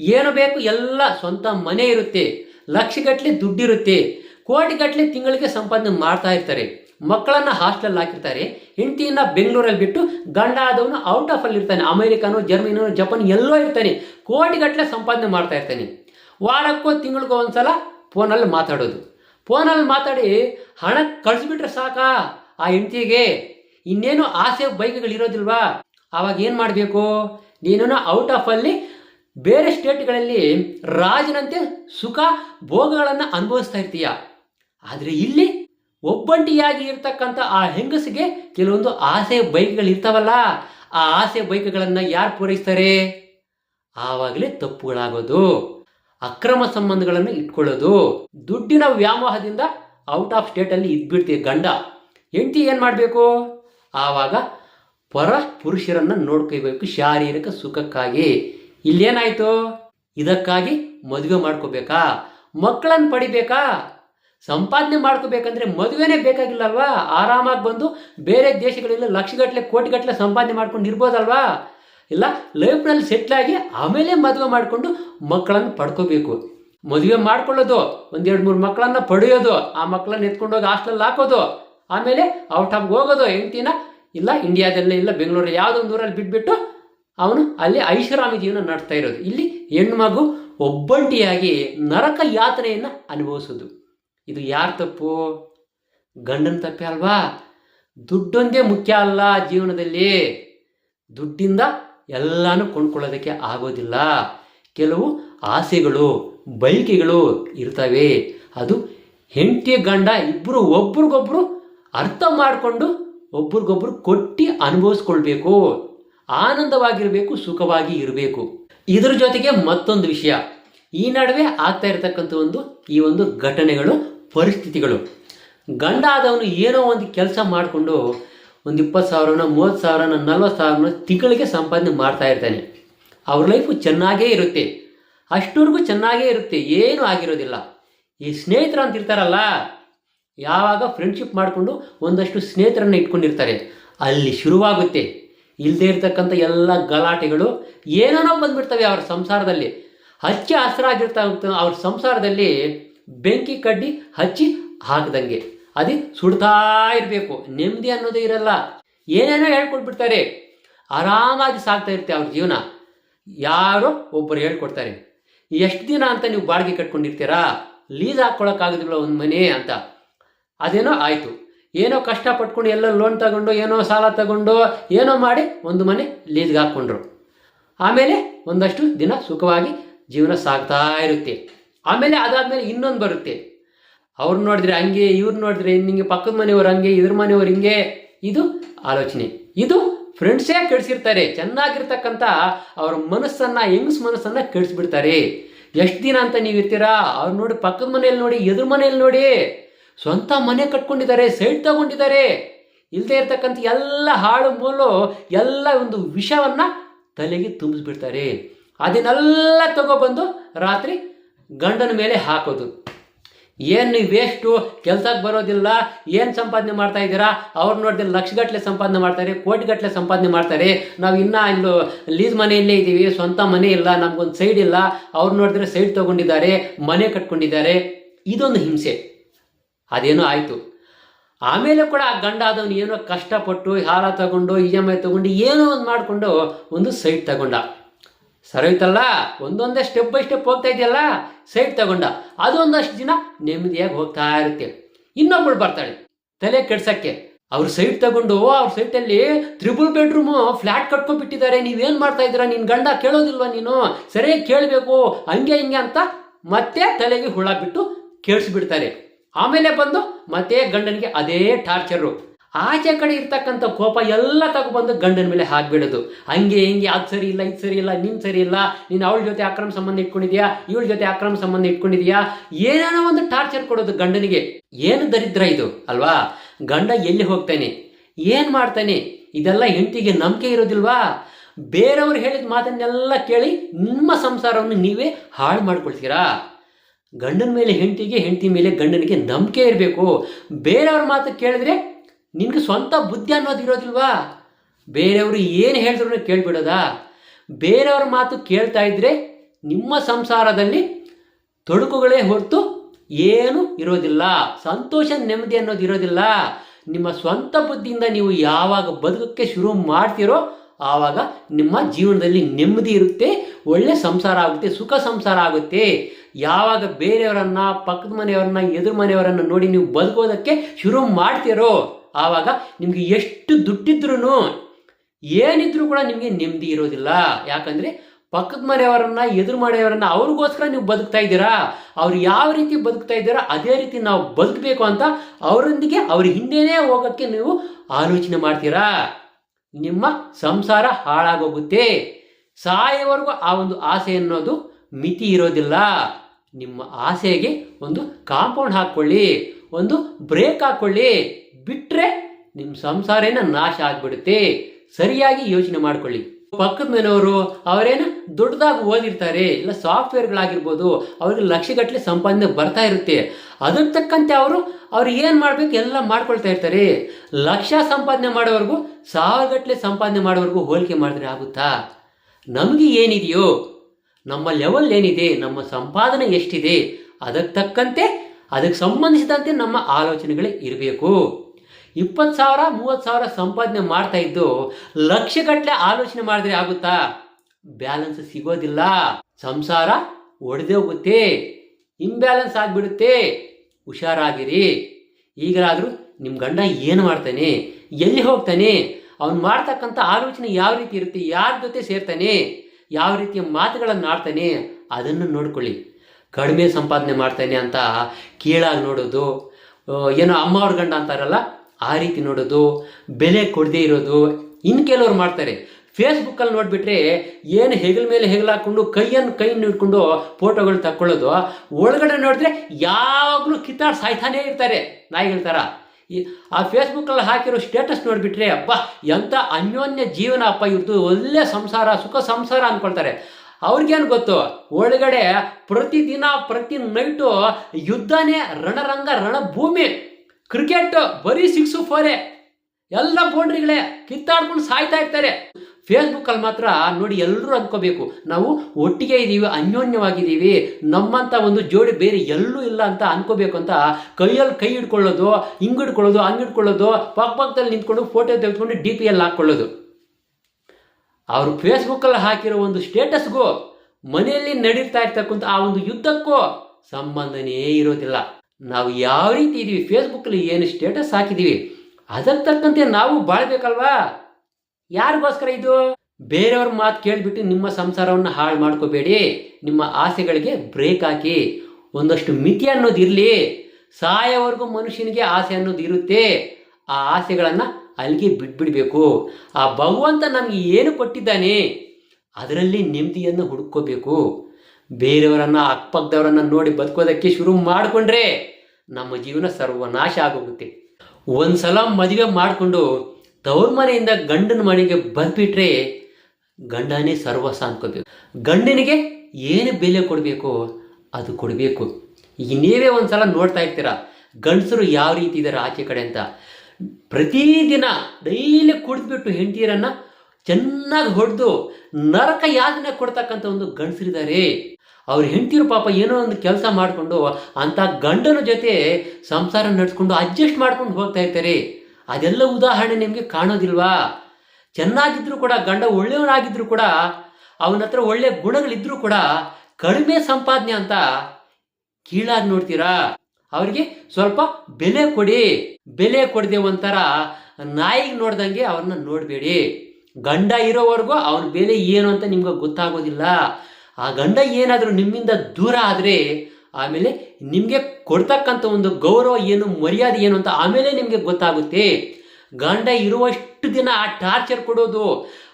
ಏನು ಬೇಕು? ಎಲ್ಲ ಸ್ವಂತ ಮನೆ ಇರುತ್ತೆ. ಲಕ್ಷಗಟ್ಟಲೆ ದುಡ್ಡಿರುತ್ತೆ. ಕೋಟಿಗಟ್ಟಲೆ ತಿಂಗಳಿಗೆ ಸಂಪಾದನೆ ಮಾಡ್ತಾ ಇರ್ತಾರೆ. ಮಕ್ಕಳನ್ನ ಹಾಸ್ಟೆಲ್ ಹಾಕಿರ್ತಾರೆ. ಹೆಂಡತಿಯನ್ನ ಬೆಂಗಳೂರಲ್ಲಿ ಬಿಟ್ಟು ಗಂಡ ಆದವನು ಔಟ್ ಆಫ್ ಅಲ್ಲಿ ಇರ್ತಾನೆ. ಅಮೆರಿಕನೋ, ಜರ್ಮನಿನೋ, ಜಪಾನ್, ಎಲ್ಲೋ ಇರ್ತಾನೆ. ಕೋಟಿಗಟ್ಟಲೆ ಸಂಪಾದನೆ ಮಾಡ್ತಾ ಇರ್ತಾನೆ. ವಾರಕ್ಕೋ ತಿಂಗಳಿಗೋ ಒಂದ್ಸಲ ಫೋನಲ್ಲಿ ಮಾತಾಡೋದು. ಫೋನಲ್ಲಿ ಮಾತಾಡಿ, ಹಣ ಕಳಿಸ್ಬಿಟ್ರೆ ಸಾಕಾ? ಆ ಹೆಂಡತಿಗೆ? ಇನ್ನೇನು ಆಸೆ ಬೈಕ್ಗಳಿರೋದಿಲ್ವಾ ಆವಾಗ ಏನು ಮಾಡಬೇಕು? ನೀನು ಔಟ್ ಆಫ್ ಅಲ್ಲಿ ಬೇರೆ ಸ್ಟೇಟ್ಗಳಲ್ಲಿ ರಾಜನಂತೆ ಸುಖ ಭೋಗಗಳನ್ನು ಅನುಭವಿಸ್ತಾ ಇರ್ತೀಯ? ಆದರೆ ಇಲ್ಲಿ ಒಬ್ಬಂಟಿಯಾಗಿ ಇರ್ತಕ್ಕಂಥ ಆ ಹೆಂಗಸಿಗೆ ಕೆಲವೊಂದು ಆಸೆ ಬೈಕ್ಗಳು ಇರ್ತಾವಲ್ಲ ಆ ಆಸೆ ಬೈಕ್ಗಳನ್ನು ಯಾರು ಪೂರೈಸ್ತಾರೆ? ಆವಾಗಲೇ ತಪ್ಪುಗಳಾಗೋದು, ಅಕ್ರಮ ಸಂಬಂಧಗಳನ್ನು ಇಟ್ಕೊಳ್ಳೋದು, ದುಡ್ಡಿನ ವ್ಯಾಮೋಹದಿಂದ ಔಟ್ ಆಫ್ ಸ್ಟೇಟಲ್ಲಿ ಇದ್ಬಿಡ್ತೀವಿ ಗಂಡ. ಹೆಂಡತಿ ಏನು ಮಾಡಬೇಕು? ಆವಾಗ ಪರ ಪುರುಷರನ್ನು ನೋಡ್ಕೋಬೇಕು ಶಾರೀರಿಕ ಸುಖಕ್ಕಾಗಿ. ಇಲ್ಲೇನಾಯ್ತು? ಇದಕ್ಕಾಗಿ ಮದುವೆ ಮಾಡ್ಕೋಬೇಕಾ? ಮಕ್ಕಳನ್ನು ಪಡಿಬೇಕಾ? ಸಂಪಾದನೆ ಮಾಡ್ಕೋಬೇಕಂದ್ರೆ ಮದುವೆನೇ ಬೇಕಾಗಿಲ್ಲಲ್ವಾ? ಆರಾಮಾಗಿ ಬಂದು ಬೇರೆ ದೇಶಗಳಲ್ಲಿ ಲಕ್ಷಗಟ್ಟಲೆ, ಕೋಟಿಗಟ್ಟಲೆ ಸಂಪಾದನೆ ಮಾಡ್ಕೊಂಡು ಇರ್ಬೋದಲ್ವಾ? ಇಲ್ಲ, ಲೈಫ್ನಲ್ಲಿ ಸೆಟ್ಲಾಗಿ ಆಮೇಲೆ ಮದುವೆ ಮಾಡಿಕೊಂಡು ಮಕ್ಕಳನ್ನು ಪಡ್ಕೋಬೇಕು. ಮದುವೆ ಮಾಡ್ಕೊಳ್ಳೋದು, ಒಂದೆರಡು ಮೂರು ಮಕ್ಕಳನ್ನ ಪಡೆಯೋದು, ಆ ಮಕ್ಕಳನ್ನ ಎತ್ಕೊಂಡೋಗಿ ಹಾಸ್ಟೆಲ್ ಹಾಕೋದು, ಆಮೇಲೆ ಔಟ್ ಆಫ್ ಹೋಗೋದು, ಹೆಂಡ್ತಿನ, ಇಲ್ಲ ಇಂಡಿಯಾದಲ್ಲೇ ಇಲ್ಲ ಬೆಂಗಳೂರು ಯಾವುದೊಂದು ಊರಲ್ಲಿ ಬಿಟ್ಬಿಟ್ಟು ಅವನು ಅಲ್ಲಿ ಐಷಾರಾಮಿ ಜೀವನ ನಡ್ತಾ ಇರೋದು. ಇಲ್ಲಿ ಹೆಣ್ಮಗು ಒಬ್ಬಂಟಿಯಾಗಿ ನರಕ ಯಾತನೆಯನ್ನು ಅನುಭವಿಸೋದು. ಇದು ಯಾರು ತಪ್ಪು? ಗಂಡನ ತಪ್ಪೆ ಅಲ್ವಾ? ದುಡ್ಡೊಂದೇ ಮುಖ್ಯ ಅಲ್ಲ ಜೀವನದಲ್ಲಿ. ದುಡ್ಡಿಂದ ಎಲ್ಲಾನು ಕೊಂಡ್ಕೊಳ್ಳೋದಕ್ಕೆ ಆಗೋದಿಲ್ಲ. ಕೆಲವು ಆಸೆಗಳು, ಬಯಕೆಗಳು ಇರ್ತವೆ. ಅದು ಹೆಂಡತಿ, ಗಂಡ ಇಬ್ಬರು ಒಬ್ರಿಗೊಬ್ರು ಅರ್ಥ ಮಾಡಿಕೊಂಡು ಒಬ್ರಿಗೊಬ್ರು ಕೊಟ್ಟು ಅನುಭವಿಸ್ಕೊಳ್ಬೇಕು. ಆನಂದವಾಗಿರಬೇಕು, ಸುಖವಾಗಿ ಇರಬೇಕು. ಇದರ ಜೊತೆಗೆ ಮತ್ತೊಂದು ವಿಷಯ. ಈ ನಡುವೆ ಆಗ್ತಾ ಇರತಕ್ಕಂಥ ಒಂದು, ಈ ಒಂದು ಘಟನೆಗಳು ಪರಿಸ್ಥಿತಿಗಳು. ಗಂಡ ಆದವನು ಏನೋ ಒಂದು ಕೆಲಸ ಮಾಡಿಕೊಂಡು ಒಂದು ಇಪ್ಪತ್ತು ಸಾವಿರನ, ಮೂವತ್ತು ಸಾವಿರನ, ನಲ್ವತ್ತು ಸಾವಿರನ ತಿಂಗಳಿಗೆ ಸಂಪಾದನೆ ಮಾಡ್ತಾ ಇರ್ತಾನೆ. ಅವ್ರ ಲೈಫು ಚೆನ್ನಾಗೇ ಇರುತ್ತೆ. ಅಷ್ಟವರೆಗೂ ಚೆನ್ನಾಗೇ ಇರುತ್ತೆ. ಏನೂ ಆಗಿರೋದಿಲ್ಲ. ಈ ಸ್ನೇಹಿತರು ಅಂತ ಇರ್ತಾರಲ್ಲ ಯಾವಾಗ ಫ್ರೆಂಡ್ಶಿಪ್ ಮಾಡಿಕೊಂಡು ಒಂದಷ್ಟು ಸ್ನೇಹಿತರನ್ನ ಇಟ್ಕೊಂಡಿರ್ತಾರೆ. ಅಲ್ಲಿ ಶುರುವಾಗುತ್ತೆ. ಇಲ್ಲದೆ ಇರತಕ್ಕಂಥ ಎಲ್ಲ ಗಲಾಟೆಗಳು ಏನೇನೋ ಬಂದ್ಬಿಡ್ತವೆ ಅವ್ರ ಸಂಸಾರದಲ್ಲಿ. ಹಚ್ಚ ಹಸಿರಾಗಿರ್ತಾ ಅವ್ರ ಸಂಸಾರದಲ್ಲಿ ಬೆಂಕಿ ಕಡ್ಡಿ ಹಚ್ಚಿ ಹಾಕದಂಗೆ. ಅದು ಸುಡ್ತಾ ಇರಬೇಕು. ನೆಮ್ಮದಿ ಅನ್ನೋದೇ ಇರಲ್ಲ. ಏನೇನೋ ಹೇಳ್ಕೊಟ್ಬಿಡ್ತಾರೆ. ಆರಾಮಾಗಿ ಸಾಗ್ತಾ ಇರುತ್ತೆ ಅವ್ರ ಜೀವನ. ಯಾರೋ ಒಬ್ಬರು ಹೇಳ್ಕೊಡ್ತಾರೆ. ಎಷ್ಟು ದಿನ ಅಂತ ನೀವು ಬಾಡಿಗೆ ಕಟ್ಕೊಂಡಿರ್ತೀರಾ? ಲೀಸ್ ಹಾಕ್ಕೊಳಕ್ಕಾಗೋದಿಲ್ಲ ಒಂದು ಮನೆ ಅಂತ. ಅದೇನೋ ಆಯಿತು. ಏನೋ ಕಷ್ಟಪಟ್ಕೊಂಡು ಎಲ್ಲ ಲೋನ್ ತಗೊಂಡು, ಏನೋ ಸಾಲ ತಗೊಂಡು, ಏನೋ ಮಾಡಿ ಒಂದು ಮನೆ ಲೀಸ್ಗೆ ಹಾಕ್ಕೊಂಡ್ರು. ಆಮೇಲೆ ಒಂದಷ್ಟು ದಿನ ಸುಖವಾಗಿ ಜೀವನ ಸಾಗ್ತಾ ಇರುತ್ತೆ. ಆಮೇಲೆ ಅದಾದ್ಮೇಲೆ ಇನ್ನೊಂದು ಬರುತ್ತೆ. ಅವ್ರು ನೋಡಿದ್ರೆ ಹಂಗೆ, ಇವ್ರು ನೋಡಿದ್ರೆ ನಿಮಗೆ ಪಕ್ಕದ ಮನೆಯವ್ರು ಹಂಗೆ, ಇದ್ರ ಮನೆಯವ್ರು ಹಿಂಗೆ. ಇದು ಆಲೋಚನೆ. ಇದು ಫ್ರೆಂಡ್ಸೇ ಕೆಡಿಸಿರ್ತಾರೆ. ಚೆನ್ನಾಗಿರ್ತಕ್ಕಂಥ ಅವ್ರ ಮನಸ್ಸನ್ನು ಹೆಂಗಸ್ ಮನಸ್ಸನ್ನು ಕೆಡಿಸ್ಬಿಡ್ತಾರೆ. ಎಷ್ಟು ದಿನ ಅಂತ ನೀವು ಇರ್ತೀರಾ? ಅವ್ರು ನೋಡಿ ಪಕ್ಕದ ಮನೆಯಲ್ಲಿ ನೋಡಿ, ಎದುರು ಮನೆಯಲ್ಲಿ ನೋಡಿ. ಸ್ವಂತ ಮನೆ ಕಟ್ಕೊಂಡಿದ್ದಾರೆ ಸೈಟ್ ತಗೊಂಡಿದ್ದಾರೆ. ಇಲ್ಲದೆ ಇರ್ತಕ್ಕಂಥ ಎಲ್ಲ ಹಾಳು ಮೂಲು, ಎಲ್ಲ ಒಂದು ವಿಷವನ್ನು ತಲೆಗೆ ತುಂಬಿಸ್ಬಿಡ್ತಾರೆ. ಅದನ್ನೆಲ್ಲ ತಗೊಬಂದು ರಾತ್ರಿ ಗಂಡನ ಮೇಲೆ ಹಾಕೋದು. ಏನು ನೀವು ವೇಸ್ಟು ಕೆಲ್ಸಕ್ಕೆ ಬರೋದಿಲ್ಲ, ಏನು ಸಂಪಾದನೆ ಮಾಡ್ತಾ ಇದ್ದೀರಾ, ಅವ್ರು ನೋಡಿದ್ರೆ ಲಕ್ಷಗಟ್ಟಲೆ ಸಂಪಾದನೆ ಮಾಡ್ತಾರೆ ಕೋಟಿಗಟ್ಟಲೆ ಸಂಪಾದನೆ ಮಾಡ್ತಾರೆ. ನಾವು ಇನ್ನೂ ಇಲ್ಲೂ ಲೀಸ್ ಮನೆಯಲ್ಲೇ ಇದ್ದೀವಿ, ಸ್ವಂತ ಮನೆ ಇಲ್ಲ, ನಮಗೊಂದು ಸೈಡ್ ಇಲ್ಲ, ಅವ್ರು ನೋಡಿದ್ರೆ ಸೈಡ್ ತೊಗೊಂಡಿದ್ದಾರೆ, ಮನೆ ಕಟ್ಕೊಂಡಿದ್ದಾರೆ. ಇದೊಂದು ಹಿಂಸೆ. ಅದೇನೋ ಆಯಿತು. ಆಮೇಲೆ ಕೂಡ ಆ ಗಂಡ ಆದವನು ಏನೋ ಕಷ್ಟಪಟ್ಟು, ಹಾರ ತಗೊಂಡು ಇ ಎಂ ಐ ತಗೊಂಡು, ಏನೋ ಒಂದು ಮಾಡಿಕೊಂಡು ಒಂದು ಸೈಟ್ ತಗೊಂಡ. ಸರೋಯ್ತಲ್ಲ ಒಂದೊಂದೇ ಸ್ಟೆಪ್ ಬೈ ಸ್ಟೆಪ್ ಹೋಗ್ತಾ ಇದೆಯಲ್ಲ? ಸೈಟ್ ತಗೊಂಡ. ಅದೊಂದಷ್ಟು ದಿನ ನೆಮ್ಮದಿಯಾಗಿ ಹೋಗ್ತಾ ಇರುತ್ತೆ ಇನ್ನೊಬ್ಬಳು ಬರ್ತಾಳೆ ತಲೆ ಕೆಡ್ಸಕ್ಕೆ. ಅವ್ರ ಸೈಟ್ ತಗೊಂಡು, ಅವ್ರ ಸೈಟಲ್ಲಿ ತ್ರಿಬಲ್ ಬೆಡ್ರೂಮು ಫ್ಲ್ಯಾಟ್ ಕಟ್ಕೊಂಡ್ಬಿಟ್ಟಿದ್ದಾರೆ. ನೀವೇನು ಮಾಡ್ತಾ ಇದ್ದೀರಾ? ನಿನ್ನ ಗಂಡ ಕೇಳೋದಿಲ್ವಾ ನೀನು? ಸರಿಯಾಗಿ ಕೇಳಬೇಕು, ಹಂಗೆ ಹಿಂಗೆ ಅಂತ ಮತ್ತೆ ತಲೆಗೆ ಹುಳ ಬಿಟ್ಟು ಕೇಳಿಸ್ಬಿಡ್ತಾರೆ ಆಮೇಲೆ ಬಂದು ಮತ್ತೆ ಗಂಡನಿಗೆ ಅದೇ ಟಾರ್ಚರು ಆಚೆ ಕಡೆ ಇರ್ತಕ್ಕಂಥ ಕೋಪ ಎಲ್ಲ ತಗೊಬಂದು ಗಂಡನ ಮೇಲೆ ಹಾಕ್ಬಿಡೋದು. ಹಂಗೆ, ಹಿಂಗೆ, ಅದು ಸರಿ ಇಲ್ಲ, ಇದು ಸರಿ ಇಲ್ಲ ನಿಮ್ಮ ಸರಿ ಇಲ್ಲ, ನೀನು ಅವಳ ಜೊತೆ ಅಕ್ರಮ ಸಂಬಂಧ ಇಟ್ಕೊಂಡಿದ್ಯಾ, ಇವಳ ಜೊತೆ ಅಕ್ರಮ ಸಂಬಂಧ ಇಟ್ಕೊಂಡಿದ್ಯಾ, ಏನೇನೋ ಒಂದು ಟಾರ್ಚರ್ ಕೊಡೋದು ಗಂಡನಿಗೆ. ಏನು ದರಿದ್ರ ಇದು, ಅಲ್ವಾ? ಗಂಡ ಎಲ್ಲಿ ಹೋಗ್ತಾನೆ? ಏನು ಮಾಡ್ತಾನೆ? ಇದೆಲ್ಲ ಹೆಂಡತಿಗೆ ನಂಬಿಕೆ ಇರೋದಿಲ್ವಾ? ಬೇರೆಯವರು ಹೇಳಿದ ಮಾತನ್ನೆಲ್ಲ ಕೇಳಿ ನಿಮ್ಮ ಸಂಸಾರವನ್ನು ನೀವೇ ಹಾಳು ಮಾಡ್ಕೊಳ್ತೀರಾ? ಗಂಡನ ಮೇಲೆ ಹೆಂಡತಿಗೆ, ಹೆಂಡತಿ ಮೇಲೆ ಗಂಡನಿಗೆ ನಂಬಿಕೆ ಇರಬೇಕು. ಬೇರೆಯವ್ರ ಮಾತು ಕೇಳಿದ್ರೆ ನಿನಗೆ ಸ್ವಂತ ಬುದ್ಧಿ ಅನ್ನೋದು ಇರೋದಿಲ್ವಾ? ಬೇರೆಯವರು ಏನು ಹೇಳಿದ್ರು ಕೇಳಿಬಿಡೋದಾ? ಬೇರೆಯವ್ರ ಮಾತು ಕೇಳ್ತಾ ಇದ್ರೆ ನಿಮ್ಮ ಸಂಸಾರದಲ್ಲಿ ತೊಡಕುಗಳೇ ಹೊರತು ಏನು ಇರೋದಿಲ್ಲ. ಸಂತೋಷ ನೆಮ್ಮದಿ ಅನ್ನೋದು ಇರೋದಿಲ್ಲ. ನಿಮ್ಮ ಸ್ವಂತ ಬುದ್ಧಿಯಿಂದ ನೀವು ಯಾವಾಗ ಬದುಕಕ್ಕೆ ಶುರು ಮಾಡ್ತೀರೋ ಆವಾಗ ನಿಮ್ಮ ಜೀವನದಲ್ಲಿ ನೆಮ್ಮದಿ ಇರುತ್ತೆ, ಒಳ್ಳೆ ಸಂಸಾರ ಆಗುತ್ತೆ, ಸುಖ ಸಂಸಾರ ಆಗುತ್ತೆ. ಯಾವಾಗ ಬೇರೆಯವರನ್ನ, ಪಕ್ಕದ ಮನೆಯವರನ್ನ, ಎದುರು ಮನೆಯವರನ್ನ ನೋಡಿ ನೀವು ಬದುಕೋದಕ್ಕೆ ಶುರು ಮಾಡ್ತೀರೋ? ಆವಾಗ ನಿಮಗೆ ಎಷ್ಟು ದುಡ್ಡಿದ್ರೂ ಏನಿದ್ರೂ ಕೂಡ ನಿಮಗೆ ನೆಮ್ಮದಿ ಇರೋದಿಲ್ಲ. ಯಾಕಂದ್ರೆ ಪಕ್ಕದ ಮನೆಯವರನ್ನ, ಎದುರು ಮನೆಯವರನ್ನ ಅವ್ರಿಗೋಸ್ಕರ ನೀವು ಬದುಕ್ತಾ ಇದ್ದೀರಾ? ಅವ್ರು ಯಾವ ರೀತಿ ಬದುಕ್ತಾ ಇದ್ದೀರಾ, ಅದೇ ರೀತಿ ನಾವು ಬದುಕಬೇಕು ಅಂತ ಅವರೊಂದಿಗೆ, ಅವ್ರ ಹಿಂದೆನೇ ಹೋಗೋಕ್ಕೆ ನೀವು ಆಲೋಚನೆ ಮಾಡ್ತೀರಾ? ನಿಮ್ಮ ಸಂಸಾರ ಹಾಳಾಗೋಗುತ್ತೆ. ಸಾಯೋವರೆಗೂ ಆ ಒಂದು ಆಸೆ ಅನ್ನೋದು ಮಿತಿ ಇರೋದಿಲ್ಲ. ನಿಮ್ಮ ಆಸೆಗೆ ಒಂದು ಕಾಂಪೌಂಡ್ ಹಾಕ್ಕೊಳ್ಳಿ. ಒಂದು ಬ್ರೇಕ್ ಹಾಕ್ಕೊಳ್ಳಿ. ಬಿಟ್ರೆ ನಿಮ್ಮ ಸಂಸಾರೇನ ನಾಶ ಆಗ್ಬಿಡುತ್ತೆ. ಸರಿಯಾಗಿ ಯೋಚನೆ ಮಾಡ್ಕೊಳ್ಳಿ. ಪಕ್ಕದ ಮನೆಯವರು ಅವರೇನ ದೊಡ್ಡದಾಗಿ ಓದಿರ್ತಾರೆ, ಇಲ್ಲ ಸಾಫ್ಟ್ವೇರ್ಗಳಾಗಿರ್ಬೋದು, ಅವ್ರಿಗೆ ಲಕ್ಷಗಟ್ಟಲೆ ಸಂಪಾದನೆ ಬರ್ತಾ ಇರುತ್ತೆ. ಅದಕ್ಕೆ ತಕ್ಕಂತೆ ಅವರು, ಅವ್ರು ಏನು ಮಾಡ್ಬೇಕು ಎಲ್ಲ ಮಾಡ್ಕೊಳ್ತಾ ಇರ್ತಾರೆ. ಲಕ್ಷ ಸಂಪಾದನೆ ಮಾಡೋವರೆಗೂ, ಸಾವಿರಗಟ್ಟಲೆ ಸಂಪಾದನೆ ಮಾಡೋವರೆಗೂ ಹೋಲಿಕೆ ಮಾಡಿದ್ರೆ ಆಗುತ್ತಾ? ನಮಗೆ ಏನಿದೆಯೋ, ನಮ್ಮ ಲೆವೆಲ್ ಏನಿದೆ, ನಮ್ಮ ಸಂಪಾದನೆ ಎಷ್ಟಿದೆ, ಅದಕ್ಕೆ ತಕ್ಕಂತೆ ಅದಕ್ಕೆ ಸಂಬಂಧಿಸಿದಂತೆ ನಮ್ಮ ಆಲೋಚನೆಗಳೇ ಇರಬೇಕು. ಇಪ್ಪತ್ತು ಸಾವಿರ, ಮೂವತ್ತು ಸಾವಿರ ಸಂಪಾದನೆ ಮಾಡ್ತಾ ಇದ್ದು ಲಕ್ಷಗಟ್ಟಲೆ ಆಲೋಚನೆ ಮಾಡಿದ್ರೆ ಆಗುತ್ತಾ? ಬ್ಯಾಲೆನ್ಸ್ ಸಿಗೋದಿಲ್ಲ. ಸಂಸಾರ ಒಡೆದೇ ಹೋಗುತ್ತೆ. ಇಂಬ್ಯಾಲೆನ್ಸ್ ಆಗಿಬಿಡುತ್ತೆ. ಹುಷಾರಾಗಿರಿ. ಈಗಲಾದರೂ ನಿಮ್ಮ ಗಂಡ ಏನು ಮಾಡ್ತಾನೆ? ಎಲ್ಲಿ ಹೋಗ್ತಾನೆ? ಅವ್ನು ಮಾಡ್ತಕ್ಕಂಥ ಆಲೋಚನೆ ಯಾವ ರೀತಿ ಇರುತ್ತೆ? ಯಾರ ಜೊತೆ ಸೇರ್ತಾನೆ? ಯಾವ ರೀತಿಯ ಮಾತುಗಳನ್ನು ಆಡ್ತಾನೆ ಅದನ್ನು ನೋಡ್ಕೊಳ್ಳಿ. ಕಡಿಮೆ ಸಂಪಾದನೆ ಮಾಡ್ತೇನೆ ಅಂತ ಕೀಳಾಗಿ ನೋಡೋದು. ಏನೋ ಅಮ್ಮವ್ರ ಗಂಡ ಅಂತಾರಲ್ಲ, ಆ ರೀತಿ ನೋಡೋದು. ಬೆಲೆ ಕೊಡದೇ ಇರೋದು. ಇನ್ನು ಕೆಲವ್ರು ಮಾಡ್ತಾರೆ. ಫೇಸ್ಬುಕ್ಕಲ್ಲಿ ನೋಡಿಬಿಟ್ರೆ ಏನು ಹೆಗಲ ಮೇಲೆ ಹೆಗಲು ಹಾಕ್ಕೊಂಡು ಕೈಯನ್ನು ಕೈಯನ್ನು ಇಟ್ಕೊಂಡು ಫೋಟೋಗಳು ತಕ್ಕೊಳ್ಳೋದು. ಒಳಗಡೆ ನೋಡಿದ್ರೆ ಯಾವಾಗಲೂ ಕಿತ್ತಾಡ್ ಸಾಯ್ತಾನೇ ಇರ್ತಾರೆ. ನಾಯಿಗಳ ಥರ ಈ, ಆ ಫೇಸ್ಬುಕ್ಕಲ್ಲಿ ಹಾಕಿರೋ ಸ್ಟೇಟಸ್ ನೋಡಿಬಿಟ್ರೆ ಅಪ್ಪ ಎಂಥ ಅನ್ಯೋನ್ಯ ಜೀವನ ಅಪ್ಪ ಇವ್ರದ್ದು ಒಳ್ಳೆ ಸಂಸಾರ, ಸುಖ ಸಂಸಾರ ಅಂದ್ಕೊಳ್ತಾರೆ ಅವ್ರಿಗೇನು ಗೊತ್ತು? ಒಳಗಡೆ ಪ್ರತಿದಿನ, ಪ್ರತಿ ನೈಟು ಯುದ್ಧನೇ ರಣರಂಗ, ರಣಭೂಮಿ. ಕ್ರಿಕೆಟ್ ಬರೀ ಸಿಕ್ಸು ಫೋರೆ ಎಲ್ಲ ಬೌಂಡ್ರಿಗಳೇ ಕಿತ್ತಾಡ್ಕೊಂಡು ಸಾಯ್ತಾ ಇರ್ತಾರೆ. ಫೇಸ್ಬುಕ್ಕಲ್ಲಿ ಮಾತ್ರ ನೋಡಿ ಎಲ್ಲರೂ ಅಂದ್ಕೋಬೇಕು ನಾವು ಒಟ್ಟಿಗೆ ಇದ್ದೀವಿ, ಅನ್ಯೋನ್ಯವಾಗಿದ್ದೀವಿ. ನಮ್ಮಂಥ ಒಂದು ಜೋಡಿ ಬೇರೆ ಎಲ್ಲೂ ಇಲ್ಲ ಅಂತ ಅನ್ಕೋಬೇಕು ಅಂತ ಕೈಯಲ್ಲಿ ಕೈ ಹಿಡ್ಕೊಳ್ಳೋದು ಹಿಂಗಿಡ್ಕೊಳ್ಳೋದು ಹಿಡ್ಕೊಳ್ಳೋದು, ಹಂಗ್ ಹಿಡ್ಕೊಳ್ಳೋದು, ಪಕ್ಕ ಪಕ್ಕದಲ್ಲಿ ನಿಂತ್ಕೊಂಡು ಫೋಟೋ ತೆಗೆದುಕೊಂಡು ಡಿ ಪಿ ಎಲ್ ಹಾಕ್ಕೊಳ್ಳೋದು. ಅವರು ಫೇಸ್ಬುಕ್ಕಲ್ಲಿ ಹಾಕಿರೋ ಒಂದು ಸ್ಟೇಟಸ್ಗೂ ಮನೆಯಲ್ಲಿ ನಡೀತಾ ಇರ್ತಕ್ಕಂಥ ಆ ಒಂದು ಯುದ್ಧಕ್ಕೂ ಸಂಬಂಧನೇ ಇರೋದಿಲ್ಲ. ನಾವು ಯಾವ ರೀತಿ ಇದ್ದೀವಿ ಫೇಸ್ಬುಕ್ಕಲ್ಲಿ ಏನು ಸ್ಟೇಟಸ್ ಹಾಕಿದ್ದೀವಿ ಅದಕ್ಕೆ ತಕ್ಕಂತೆ ನಾವು ಬಾಳ್ಬೇಕಲ್ವಾ? ಯಾರಿಗೋಸ್ಕರ ಇದು? ಬೇರೆಯವ್ರ ಮಾತು ಕೇಳಿಬಿಟ್ಟು ನಿಮ್ಮ ಸಂಸಾರವನ್ನು ಹಾಳು ಮಾಡ್ಕೋಬೇಡಿ. ನಿಮ್ಮ ಆಸೆಗಳಿಗೆ ಬ್ರೇಕ್ ಹಾಕಿ. ಒಂದಷ್ಟು ಮಿತಿ ಅನ್ನೋದು ಇರಲಿ. ಸಾಯವರೆಗೂ ಮನುಷ್ಯನಿಗೆ ಆಸೆ ಅನ್ನೋದು ಇರುತ್ತೆ. ಆ ಆಸೆಗಳನ್ನು ಅಲ್ಲಿಗೆ ಬಿಟ್ಬಿಡಬೇಕು. ಆ ಭಗವಂತ ನಮಗೆ ಏನು ಕೊಟ್ಟಿದ್ದಾನೆ? ಅದರಲ್ಲಿ ನೆಮ್ಮದಿಯನ್ನು ಹುಡುಕೋಬೇಕು ಬೇರೆಯವರನ್ನು, ಅಕ್ಕಪಕ್ಕದವರನ್ನು ನೋಡಿ ಬದುಕೋದಕ್ಕೆ ಶುರು ಮಾಡಿಕೊಂಡ್ರೆ ನಮ್ಮ ಜೀವನ ಸರ್ವನಾಶ ಆಗೋಗುತ್ತೆ. ಒಂದ್ಸಲ ಮದುವೆ ಮಾಡಿಕೊಂಡು ತವ್ರ ಮನೆಯಿಂದ ಗಂಡನ ಮನೆಗೆ ಬಂದ್ಬಿಟ್ರೆ ಗಂಡನೇ ಸರ್ವಸ ಅನ್ಕೋಬೇಕು. ಗಂಡನಿಗೆ ಏನು ಬೆಲೆ ಕೊಡಬೇಕು? ಅದು ಕೊಡಬೇಕು. ಈಗ ನೀವೇ ಒಂದ್ಸಲ ನೋಡ್ತಾ ಇರ್ತೀರ? ಗಂಡಸರು ಯಾವ ರೀತಿ ಇದ್ದಾರೆ ಆಚೆ ಕಡೆ ಅಂತ? ಪ್ರತಿದಿನ ಡೈಲಿ ಕುಡಿದ್ಬಿಟ್ಟು ಹೆಂಡತಿಯರನ್ನ ಚೆನ್ನಾಗಿ ಹೊಡೆದು ನರಕ ಯಾತನೆ ಕೊಡ್ತಕ್ಕಂಥ ಒಂದು ಗಂಡಸರಿದ್ದಾರೆ. ಅವ್ರ ಹೆಂಡತಿರು ಪಾಪ ಏನೋ ಒಂದು ಕೆಲಸ ಮಾಡಿಕೊಂಡು ಅಂಥ ಗಂಡನ ಜೊತೆ ಸಂಸಾರ ನಡೆಸ್ಕೊಂಡು ಅಡ್ಜಸ್ಟ್ ಮಾಡ್ಕೊಂಡು ಹೋಗ್ತಾ ಇರ್ತಾರೆ. ಅದೆಲ್ಲ ಉದಾಹರಣೆ ನಿಮಗೆ ಕಾಣೋದಿಲ್ವಾ? ಚೆನ್ನಾಗಿದ್ದರೂ ಕೂಡ, ಗಂಡ ಒಳ್ಳೆಯವನಾಗಿದ್ದರೂ ಕೂಡ, ಅವನ ಹತ್ರ ಒಳ್ಳೆ ಗುಣಗಳಿದ್ದರೂ ಕೂಡ ಕಡಿಮೆ ಸಂಪಾದನೆ ಅಂತ ಕೀಳಾಗಿ ನೋಡ್ತೀರಾ? ಅವ್ರಿಗೆ ಸ್ವಲ್ಪ ಬೆಲೆ ಕೊಡಿ. ಬೆಲೆ ಕೊಡದೆ ಒಂಥರ ನಾಯಿಗೆ ನೋಡ್ದಂಗೆ ಅವ್ರನ್ನ ನೋಡಬೇಡಿ. ಗಂಡ ಇರೋವರೆಗೂ ಅವ್ರ ಬೆಲೆ ಏನು ಅಂತ ನಿಮ್ಗೆ ಗೊತ್ತಾಗೋದಿಲ್ಲ. ಆ ಗಂಡ ಏನಾದರೂ ನಿಮ್ಮಿಂದ ದೂರ ಆದರೆ ಆಮೇಲೆ ನಿಮಗೆ ಕೊಡ್ತಕ್ಕಂಥ ಒಂದು ಗೌರವ ಏನು, ಮರ್ಯಾದೆ ಏನು ಅಂತ ಆಮೇಲೆ ನಿಮಗೆ ಗೊತ್ತಾಗುತ್ತೆ. ಗಂಡ ಇರುವಷ್ಟು ದಿನ ಆ ಟಾರ್ಚರ್ ಕೊಡೋದು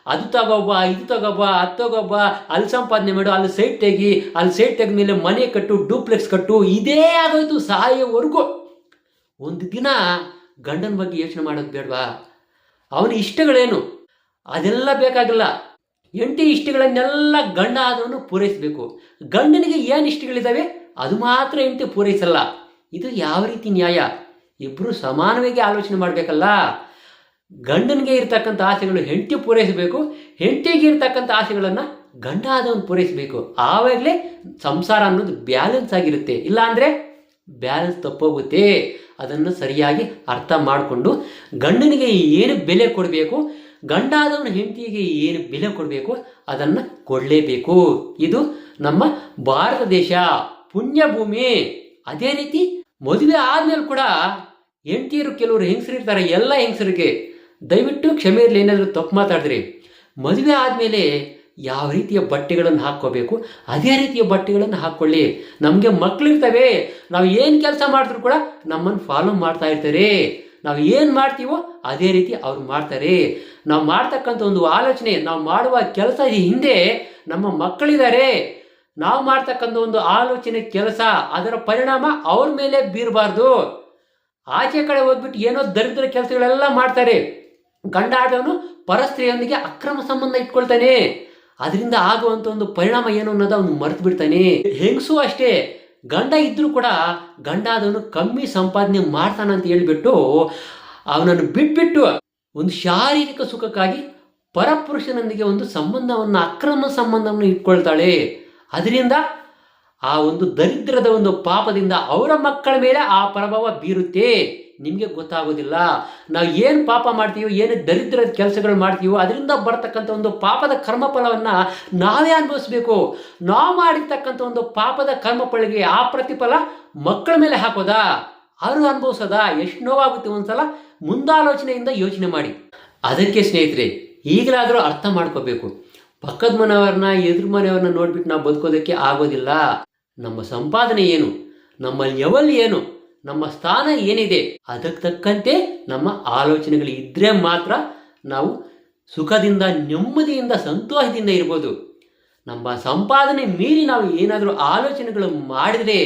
ಅದು ತಗೋಬ, ಇದು ತಗೋಬ, ಅದು ತಗೋಬ, ಅಲ್ಲಿ ಸಂಪಾದನೆ ಮಾಡು, ಅಲ್ಲಿ ಸೈಟ್ ತೆಗಿ, ಅಲ್ಲಿ ಸೈಟ್ ತೆಗೆದ್ಮೇಲೆ ಮನೆ ಕಟ್ಟು ಡೂಪ್ಲೆಕ್ಸ್ ಕಟ್ಟು, ಇದೇ ಆಗೋಯ್ತು ಸಾಯೋವರೆಗೂ. ಒಂದು ದಿನ ಗಂಡನ ಬಗ್ಗೆ ಯೋಚನೆ ಮಾಡೋದು ಬೇಡವಾ? ಅವನ ಇಷ್ಟಗಳೇನು? ಅದೆಲ್ಲ ಬೇಕಾಗಿಲ್ಲ. ಎಂಟಿ ಇಷ್ಟಗಳನ್ನೆಲ್ಲ ಗಂಡ ಆದವನು ಪೂರೈಸಬೇಕು. ಗಂಡನಿಗೆ ಏನು ಇಷ್ಟಗಳಿದ್ದಾವೆ ಅದು ಮಾತ್ರ ಎಂಟಿ ಪೂರೈಸಲ್ಲ. ಇದು ಯಾವ ರೀತಿ ನ್ಯಾಯ? ಇಬ್ಬರು ಸಮಾನವಾಗಿ ಆಲೋಚನೆ ಮಾಡಬೇಕಲ್ಲ? ಗಂಡನಿಗೆ ಇರ್ತಕ್ಕಂಥ ಆಸೆಗಳು ಹೆಂಡತಿ ಪೂರೈಸಬೇಕು, ಹೆಂಡತಿಗೆ ಇರ್ತಕ್ಕಂಥ ಆಸೆಗಳನ್ನು ಗಂಡ ಆದವನು ಪೂರೈಸಬೇಕು. ಆವಾಗಲೇ ಸಂಸಾರ ಅನ್ನೋದು ಬ್ಯಾಲೆನ್ಸ್ ಆಗಿರುತ್ತೆ. ಇಲ್ಲ ಅಂದರೆ ಬ್ಯಾಲೆನ್ಸ್ ತಪ್ಪೋಗುತ್ತೆ. ಅದನ್ನು ಸರಿಯಾಗಿ ಅರ್ಥ ಮಾಡಿಕೊಂಡು ಗಂಡನಿಗೆ ಏನು ಬೆಲೆ ಕೊಡಬೇಕು ಗಂಡ ಆದವನ ಹೆಂಡತಿಗೆ ಏನು ಬೆಲೆ ಕೊಡಬೇಕು ಅದನ್ನು ಕೊಡಲೇಬೇಕು. ಇದು ನಮ್ಮ ಭಾರತ ದೇಶ ಪುಣ್ಯಭೂಮಿ ಅದೇ ರೀತಿ ಮದುವೆ ಆದಮೇಲೆ ಕೂಡ ಹೆಂಡತಿಯರು ಕೆಲವರು ಹೆಂಗಸರಿರ್ತಾರೆ ಎಲ್ಲ ಹೆಂಗಸರಿಗೆ. ದಯವಿಟ್ಟು ಕ್ಷಮೆ ಇರಲಿ, ಏನಾದರೂ ತಪ್ಪು ಮಾತಾಡಿದ್ರಿ. ಮದುವೆ ಆದಮೇಲೆ ಯಾವ ರೀತಿಯ ಬಟ್ಟೆಗಳನ್ನು ಹಾಕ್ಕೋಬೇಕು? ಅದೇ ರೀತಿಯ ಬಟ್ಟೆಗಳನ್ನು ಹಾಕ್ಕೊಳ್ಳಿ. ನಮಗೆ ಮಕ್ಕಳಿರ್ತವೆ ನಾವು ಏನು ಕೆಲಸ ಮಾಡಿದ್ರು ಕೂಡ ನಮ್ಮನ್ನು ಫಾಲೋ ಮಾಡ್ತಾ ಇರ್ತಾರೆ. ನಾವು ಏನು ಮಾಡ್ತೀವೋ ಅದೇ ರೀತಿ ಅವ್ರು ಮಾಡ್ತಾರೆ. ನಾವು ಮಾಡ್ತಕ್ಕಂಥ ಒಂದು ಆಲೋಚನೆ, ನಾವು ಮಾಡುವ ಕೆಲಸ ಹಿಂದೆ ನಮ್ಮ ಮಕ್ಕಳಿದ್ದಾರೆ. ನಾವು ಮಾಡ್ತಕ್ಕಂಥ ಒಂದು ಆಲೋಚನೆ ಕೆಲಸ, ಅದರ ಪರಿಣಾಮ ಅವ್ರ ಮೇಲೆ ಬೀರಬಾರ್ದು. ಆಚೆ ಕಡೆ ಹೋಗ್ಬಿಟ್ಟು ಏನೋ ದರಿದ್ರ ಕೆಲಸಗಳೆಲ್ಲ ಮಾಡ್ತಾರೆ. ಗಂಡ ಆದವನು ಪರಸ್ತ್ರೀಯೊಂದಿಗೆ ಅಕ್ರಮ ಸಂಬಂಧ ಇಟ್ಕೊಳ್ತಾನೆ. ಅದರಿಂದ ಆಗುವಂತ ಒಂದು ಪರಿಣಾಮ ಏನು ಅನ್ನೋದು ಅವನು ಮರೆತು ಬಿಡ್ತಾನೆ. ಹೆಂಗಸು ಅಷ್ಟೇ, ಗಂಡ ಇದ್ರೂ ಕೂಡ ಗಂಡ ಅದನ್ನು ಕಮ್ಮಿ ಸಂಪಾದನೆ ಮಾಡ್ತಾನಂತ ಹೇಳ್ಬಿಟ್ಟು ಅವನನ್ನು ಬಿಟ್ಬಿಟ್ಟು ಒಂದು ಶಾರೀರಿಕ ಸುಖಕ್ಕಾಗಿ ಪರಪುರುಷನೊಂದಿಗೆ ಒಂದು ಸಂಬಂಧವನ್ನು, ಅಕ್ರಮ ಸಂಬಂಧವನ್ನು ಇಟ್ಕೊಳ್ತಾಳೆ. ಅದರಿಂದ ಆ ಒಂದು ದರಿದ್ರದ ಒಂದು ಪಾಪದಿಂದ ಅವರ ಮಕ್ಕಳ ಮೇಲೆ ಆ ಪ್ರಭಾವ ಬೀರುತ್ತೆ. ನಿಮಗೆ ಗೊತ್ತಾಗೋದಿಲ್ಲ. ನಾವು ಏನು ಪಾಪ ಮಾಡ್ತೀವೋ, ಏನು ದರಿದ್ರ ಕೆಲಸಗಳು ಮಾಡ್ತೀವೋ, ಅದರಿಂದ ಬರ್ತಕ್ಕಂಥ ಒಂದು ಪಾಪದ ಕರ್ಮಫಲವನ್ನು ನಾವೇ ಅನುಭವಿಸ್ಬೇಕು. ನಾವು ಮಾಡಿರ್ತಕ್ಕಂಥ ಒಂದು ಪಾಪದ ಕರ್ಮಫಲಿಗೆ ಆ ಪ್ರತಿಫಲ ಮಕ್ಕಳ ಮೇಲೆ ಹಾಕೋದಾ? ಅವರು ಅನುಭವಿಸೋದಾ? ಎಷ್ಟು ನೋವಾಗುತ್ತೆ ಒಂದ್ಸಲ? ಮುಂದಾಲೋಚನೆಯಿಂದ ಯೋಚನೆ ಮಾಡಿ. ಅದಕ್ಕೆ ಸ್ನೇಹಿತರೆ, ಈಗಲಾದರೂ ಅರ್ಥ ಮಾಡ್ಕೋಬೇಕು. ಪಕ್ಕದ ಮನೆಯವ್ರನ್ನ, ಎದುರು ಮನೆಯವ್ರನ್ನ ನೋಡ್ಬಿಟ್ಟು ನಾವು ಬದುಕೋದಕ್ಕೆ ಆಗೋದಿಲ್ಲ. ನಮ್ಮ ಸಂಪಾದನೆ ಏನು? ನಮ್ಮ ಲೆವೆಲ್ ಏನು? ನಮ್ಮ ಸ್ಥಾನ ಏನಿದೆ ಅದಕ್ಕೆ ತಕ್ಕಂತೆ ನಮ್ಮ ಆಲೋಚನೆಗಳು ಇದ್ರೆ ಮಾತ್ರ ನಾವು ಸುಖದಿಂದ, ನೆಮ್ಮದಿಯಿಂದ, ಸಂತೋಷದಿಂದ ಇರ್ಬೋದು. ನಮ್ಮ ಸಂಪಾದನೆ ಮೀರಿ ನಾವು ಏನಾದರೂ ಆಲೋಚನೆಗಳು ಮಾಡಿದ್ರೆ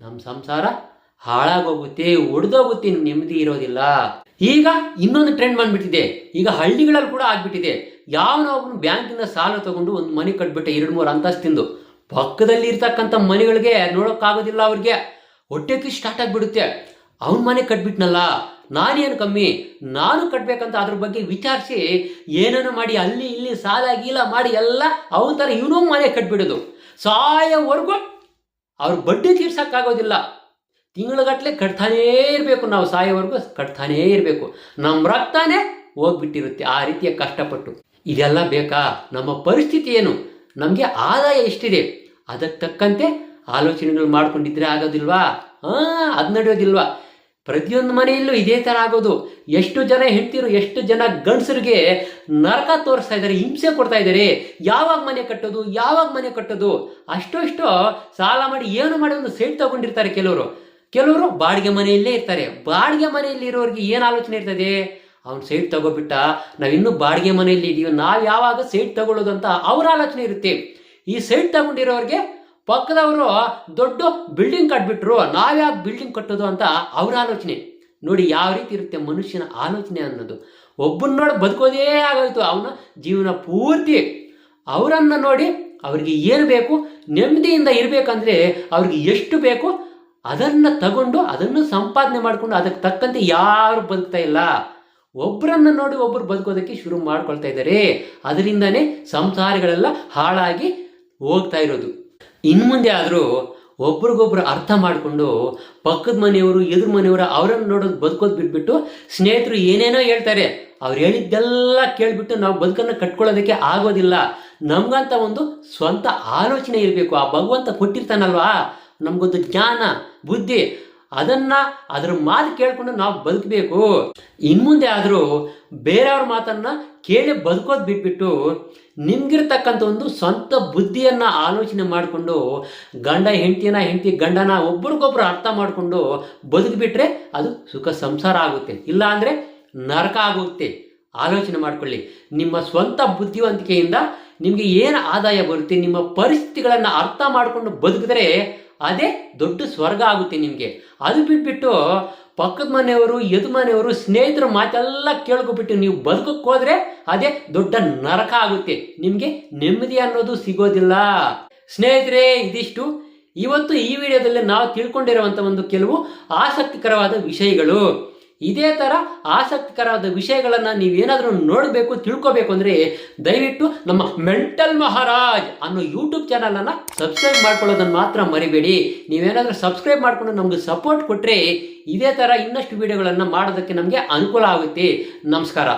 ನಮ್ಮ ಸಂಸಾರ ಹಾಳಾಗೋಗುತ್ತೆ, ಒಡೆದೋಗುತ್ತೆ ನೆಮ್ಮದಿ ಇರೋದಿಲ್ಲ. ಈಗ ಇನ್ನೊಂದು ಟ್ರೆಂಡ್ ಬಂದ್ಬಿಟ್ಟಿದೆ. ಈಗ ಹಳ್ಳಿಗಳಲ್ಲಿ ಕೂಡ ಆಗ್ಬಿಟ್ಟಿದೆ. ಯಾವನೋ ಒಬ್ಬನು ಬ್ಯಾಂಕಿಂದ ಸಾಲ ತಗೊಂಡು ಒಂದು ಮನೆ ಕಟ್ಬಿಟ್ಟೆ, ಎರಡು ಮೂರು ಅಂತಸ್ತಿಂದು. ಪಕ್ಕದಲ್ಲಿ ಇರ್ತಕ್ಕಂಥ ಮನೆಗಳಿಗೆ ನೋಡೋಕ್ಕಾಗೋದಿಲ್ಲ ಅವ್ರಿಗೆ. ಹೊಟ್ಟೆಗೆ ಸ್ಟಾರ್ಟ್ ಆಗಿಬಿಡುತ್ತೆ. ಅವನ ಮನೆ ಕಟ್ಬಿಟ್ನಲ್ಲ, ನಾನೇನು ಕಮ್ಮಿ? ನಾನು ಕಟ್ಬೇಕಂತ ಅದ್ರ ಬಗ್ಗೆ ವಿಚಾರಿಸಿ, ಏನೇನೋ ಮಾಡಿ, ಅಲ್ಲಿ ಇಲ್ಲಿ ಸಾಲ ಗೀಲ ಮಾಡಿ ಎಲ್ಲ ಅವನ ಥರ ಇವನು ಮನೆ ಕಟ್ಬಿಡೋದು. ಸಾಯೋವರೆಗೂ ಅವ್ರ ಬಡ್ಡಿ ತೀರ್ಸೋಕ್ಕಾಗೋದಿಲ್ಲ ತಿಂಗಳಗಟ್ಟಲೆ ಕಟ್ತಾನೇ ಇರಬೇಕು ನಾವು, ಸಾಯೋವರೆಗೂ ಕಟ್ತಾನೇ ಇರಬೇಕು. ನಮ್ಮ ರಕ್ತನೇ ಹೋಗ್ಬಿಟ್ಟಿರುತ್ತೆ ಆ ರೀತಿಯ ಕಷ್ಟಪಟ್ಟು. ಇದೆಲ್ಲ ಬೇಕಾ? ನಮ್ಮ ಪರಿಸ್ಥಿತಿ ಏನು? ನಮಗೆ ಆದಾಯ ಎಷ್ಟಿದೆ? ಅದಕ್ಕೆ ತಕ್ಕಂತೆ ಆಲೋಚನೆಗಳು ಮಾಡ್ಕೊಂಡಿದ್ರೆ ಆಗೋದಿಲ್ವಾ? ಹಾ, ಅದು ನಡೆಯೋದಿಲ್ವಾ? ಪ್ರತಿಯೊಂದು ಮನೆಯಲ್ಲೂ ಇದೇ ಥರ ಆಗೋದು. ಎಷ್ಟು ಜನ ಹೆಂಡ್ತಿರು, ಎಷ್ಟು ಜನ ಗಂಡಸರಿಗೆ ನರಕ ತೋರಿಸ್ತಾ ಇದ್ದಾರೆ, ಹಿಂಸೆ ಕೊಡ್ತಾ ಇದ್ದಾರೆ. ಯಾವಾಗ ಮನೆ ಕಟ್ಟೋದು, ಯಾವಾಗ ಮನೆ ಕಟ್ಟೋದು? ಅಷ್ಟೋ ಇಷ್ಟೋ ಸಾಲ ಮಾಡಿ ಏನು ಮಾಡಿ ಒಂದು ಸೈಟ್ ತಗೊಂಡಿರ್ತಾರೆ ಕೆಲವರು. ಕೆಲವರು ಬಾಡಿಗೆ ಮನೆಯಲ್ಲೇ ಇರ್ತಾರೆ. ಬಾಡಿಗೆ ಮನೆಯಲ್ಲಿ ಇರೋರಿಗೆ ಏನು ಆಲೋಚನೆ ಇರ್ತದೆ? ಅವ್ನು ಸೈಟ್ ತಗೋಬಿಟ್ಟ ನಾವಿನ್ನೂ ಬಾಡಿಗೆ ಮನೆಯಲ್ಲಿ ಇದೀವಿ, ನಾವು ಯಾವಾಗ ಸೈಟ್ ತಗೊಳ್ಳೋದು ಅಂತ ಅವ್ರ ಆಲೋಚನೆ ಇರುತ್ತೆ. ಈ ಸೈಟ್ ತಗೊಂಡಿರೋರಿಗೆ ಪಕ್ಕದವರು ದೊಡ್ಡ ಬಿಲ್ಡಿಂಗ್ ಕಟ್ಬಿಟ್ರು ನಾವ್ಯಾಕೆ ಬಿಲ್ಡಿಂಗ್ ಕಟ್ಟೋದು ಅಂತ ಅವ್ರ ಆಲೋಚನೆ. ನೋಡಿ ಯಾವ ರೀತಿ ಇರುತ್ತೆ ಮನುಷ್ಯನ ಆಲೋಚನೆ ಅನ್ನೋದು. ಒಬ್ಬನ ನೋಡಿ ಬದುಕೋದೇ ಆಗೋಯ್ತು, ಅವನ ಜೀವನ ಪೂರ್ತಿ. ಅವರನ್ನು ನೋಡಿ ಅವ್ರಿಗೆ ಏನು ಬೇಕು, ನೆಮ್ಮದಿಯಿಂದ ಇರಬೇಕಂದ್ರೆ ಅವ್ರಿಗೆ ಎಷ್ಟು ಬೇಕು, ಅದನ್ನು ತಗೊಂಡು, ಅದನ್ನು ಸಂಪಾದನೆ ಮಾಡಿಕೊಂಡು ಅದಕ್ಕೆ ತಕ್ಕಂತೆ ಯಾರು ಬದುಕ್ತಾ ಇಲ್ಲ. ಒಬ್ಬರನ್ನ ನೋಡಿ ಒಬ್ಬರು ಬದುಕೋದಕ್ಕೆ ಶುರು ಮಾಡ್ಕೊಳ್ತಾ ಇದ್ದಾರೆ. ಅದರಿಂದನೇ ಸಂಸಾರಗಳೆಲ್ಲ ಹಾಳಾಗಿ ಹೋಗ್ತಾ ಇರೋದು. ಇನ್ನು ಮುಂದೆ ಆದರೂ ಒಬ್ರಿಗೊಬ್ರು ಅರ್ಥ ಮಾಡಿಕೊಂಡು ಪಕ್ಕದ ಮನೆಯವರು, ಎದುರು ಮನೆಯವರು ಅವರನ್ನು ನೋಡೋದು ಬದುಕೋದು ಬಿಟ್ಬಿಟ್ಟು ಸ್ನೇಹಿತರು ಏನೇನೋ ಹೇಳ್ತಾರೆ, ಅವ್ರು ಹೇಳಿದ್ದೆಲ್ಲ ಕೇಳಿಬಿಟ್ಟು ನಾವು ಬದುಕನ್ನು ಕಟ್ಕೊಳ್ಳೋದಕ್ಕೆ ಆಗೋದಿಲ್ಲ. ನಮಗಂತ ಒಂದು ಸ್ವಂತ ಆಲೋಚನೆ ಇರಬೇಕು. ಆ ಭಗವಂತ ಕೊಟ್ಟಿರ್ತಾನಲ್ವಾ? ನಮಗೊಂದು ಜ್ಞಾನ, ಬುದ್ಧಿ, ಅದನ್ನು ಅದ್ರ ಮಾತು ಕೇಳಿಕೊಂಡು ನಾವು ಬದುಕಬೇಕು. ಇನ್ಮುಂದೆ ಆದರೂ ಬೇರೆಯವ್ರ ಮಾತನ್ನು ಕೇಳಿ ಬದುಕೋದು ಬಿಟ್ಬಿಟ್ಟು ನಿಮ್ಗಿರ್ತಕ್ಕಂಥ ಒಂದು ಸ್ವಂತ ಬುದ್ಧಿಯನ್ನು ಆಲೋಚನೆ ಮಾಡಿಕೊಂಡು ಗಂಡ ಹೆಂಡತಿನ ಹೆಂಡತಿ ಗಂಡನ ಒಬ್ರಿಗೊಬ್ರು ಅರ್ಥ ಮಾಡಿಕೊಂಡು ಬದುಕಿಬಿಟ್ರೆ ಅದು ಸುಖ ಸಂಸಾರ ಆಗುತ್ತೆ. ಇಲ್ಲ ಅಂದರೆ ನರಕ ಆಗುತ್ತೆ. ಆಲೋಚನೆ ಮಾಡಿಕೊಳ್ಳಿ. ನಿಮ್ಮ ಸ್ವಂತ ಬುದ್ಧಿವಂತಿಕೆಯಿಂದ ನಿಮಗೆ ಏನು ಆದಾಯ ಬರುತ್ತೆ, ನಿಮ್ಮ ಪರಿಸ್ಥಿತಿಗಳನ್ನು ಅರ್ಥ ಮಾಡಿಕೊಂಡು ಬದುಕಿದ್ರೆ ಅದೇ ದೊಡ್ಡ ಸ್ವರ್ಗ ಆಗುತ್ತೆ ನಿಮಗೆ. ಅದು ಬಿಟ್ಬಿಟ್ಟು ಪಕ್ಕದ ಮನೆಯವರು ಎದು ಮನೆಯವರು, ಸ್ನೇಹಿತರ ಮಾತೆಲ್ಲ ಕೇಳ್ಕೊಬಿಟ್ಟು ನೀವು ಬದುಕಕ್ಕೆ ಹೋದ್ರೆ ಅದೇ ದೊಡ್ಡ ನರಕ ಆಗುತ್ತೆ. ನಿಮಗೆ ನೆಮ್ಮದಿ ಅನ್ನೋದು ಸಿಗೋದಿಲ್ಲ. ಸ್ನೇಹಿತರೆ, ಇದಿಷ್ಟು. ಇವತ್ತು ಈ ವಿಡಿಯೋದಲ್ಲಿ ನಾವು ತಿಳ್ಕೊಂಡಿರುವಂಥ ಒಂದು ಕೆಲವು ಆಸಕ್ತಿಕರವಾದ ವಿಷಯಗಳು. ಇದೇ ಥರ ಆಸಕ್ತಿಕರವಾದ ವಿಷಯಗಳನ್ನು ನೀವೇನಾದರೂ ನೋಡಬೇಕು, ತಿಳ್ಕೋಬೇಕು ಅಂದರೆ ದಯವಿಟ್ಟು ನಮ್ಮ ಮೆಂಟಲ್ ಮಹಾರಾಜ್ ಅನ್ನೋ ಯೂಟ್ಯೂಬ್ ಚಾನಲನ್ನು ಸಬ್ಸ್ಕ್ರೈಬ್ ಮಾಡ್ಕೊಳ್ಳೋದನ್ನು ಮಾತ್ರ ಮರಿಬೇಡಿ. ನೀವೇನಾದರೂ ಸಬ್ಸ್ಕ್ರೈಬ್ ಮಾಡಿಕೊಂಡು ನಮಗೆ ಸಪೋರ್ಟ್ ಕೊಟ್ಟರೆ ಇದೇ ಥರ ಇನ್ನಷ್ಟು ವಿಡಿಯೋಗಳನ್ನು ಮಾಡೋದಕ್ಕೆ ನಮಗೆ ಅನುಕೂಲ ಆಗುತ್ತೆ. ನಮಸ್ಕಾರ.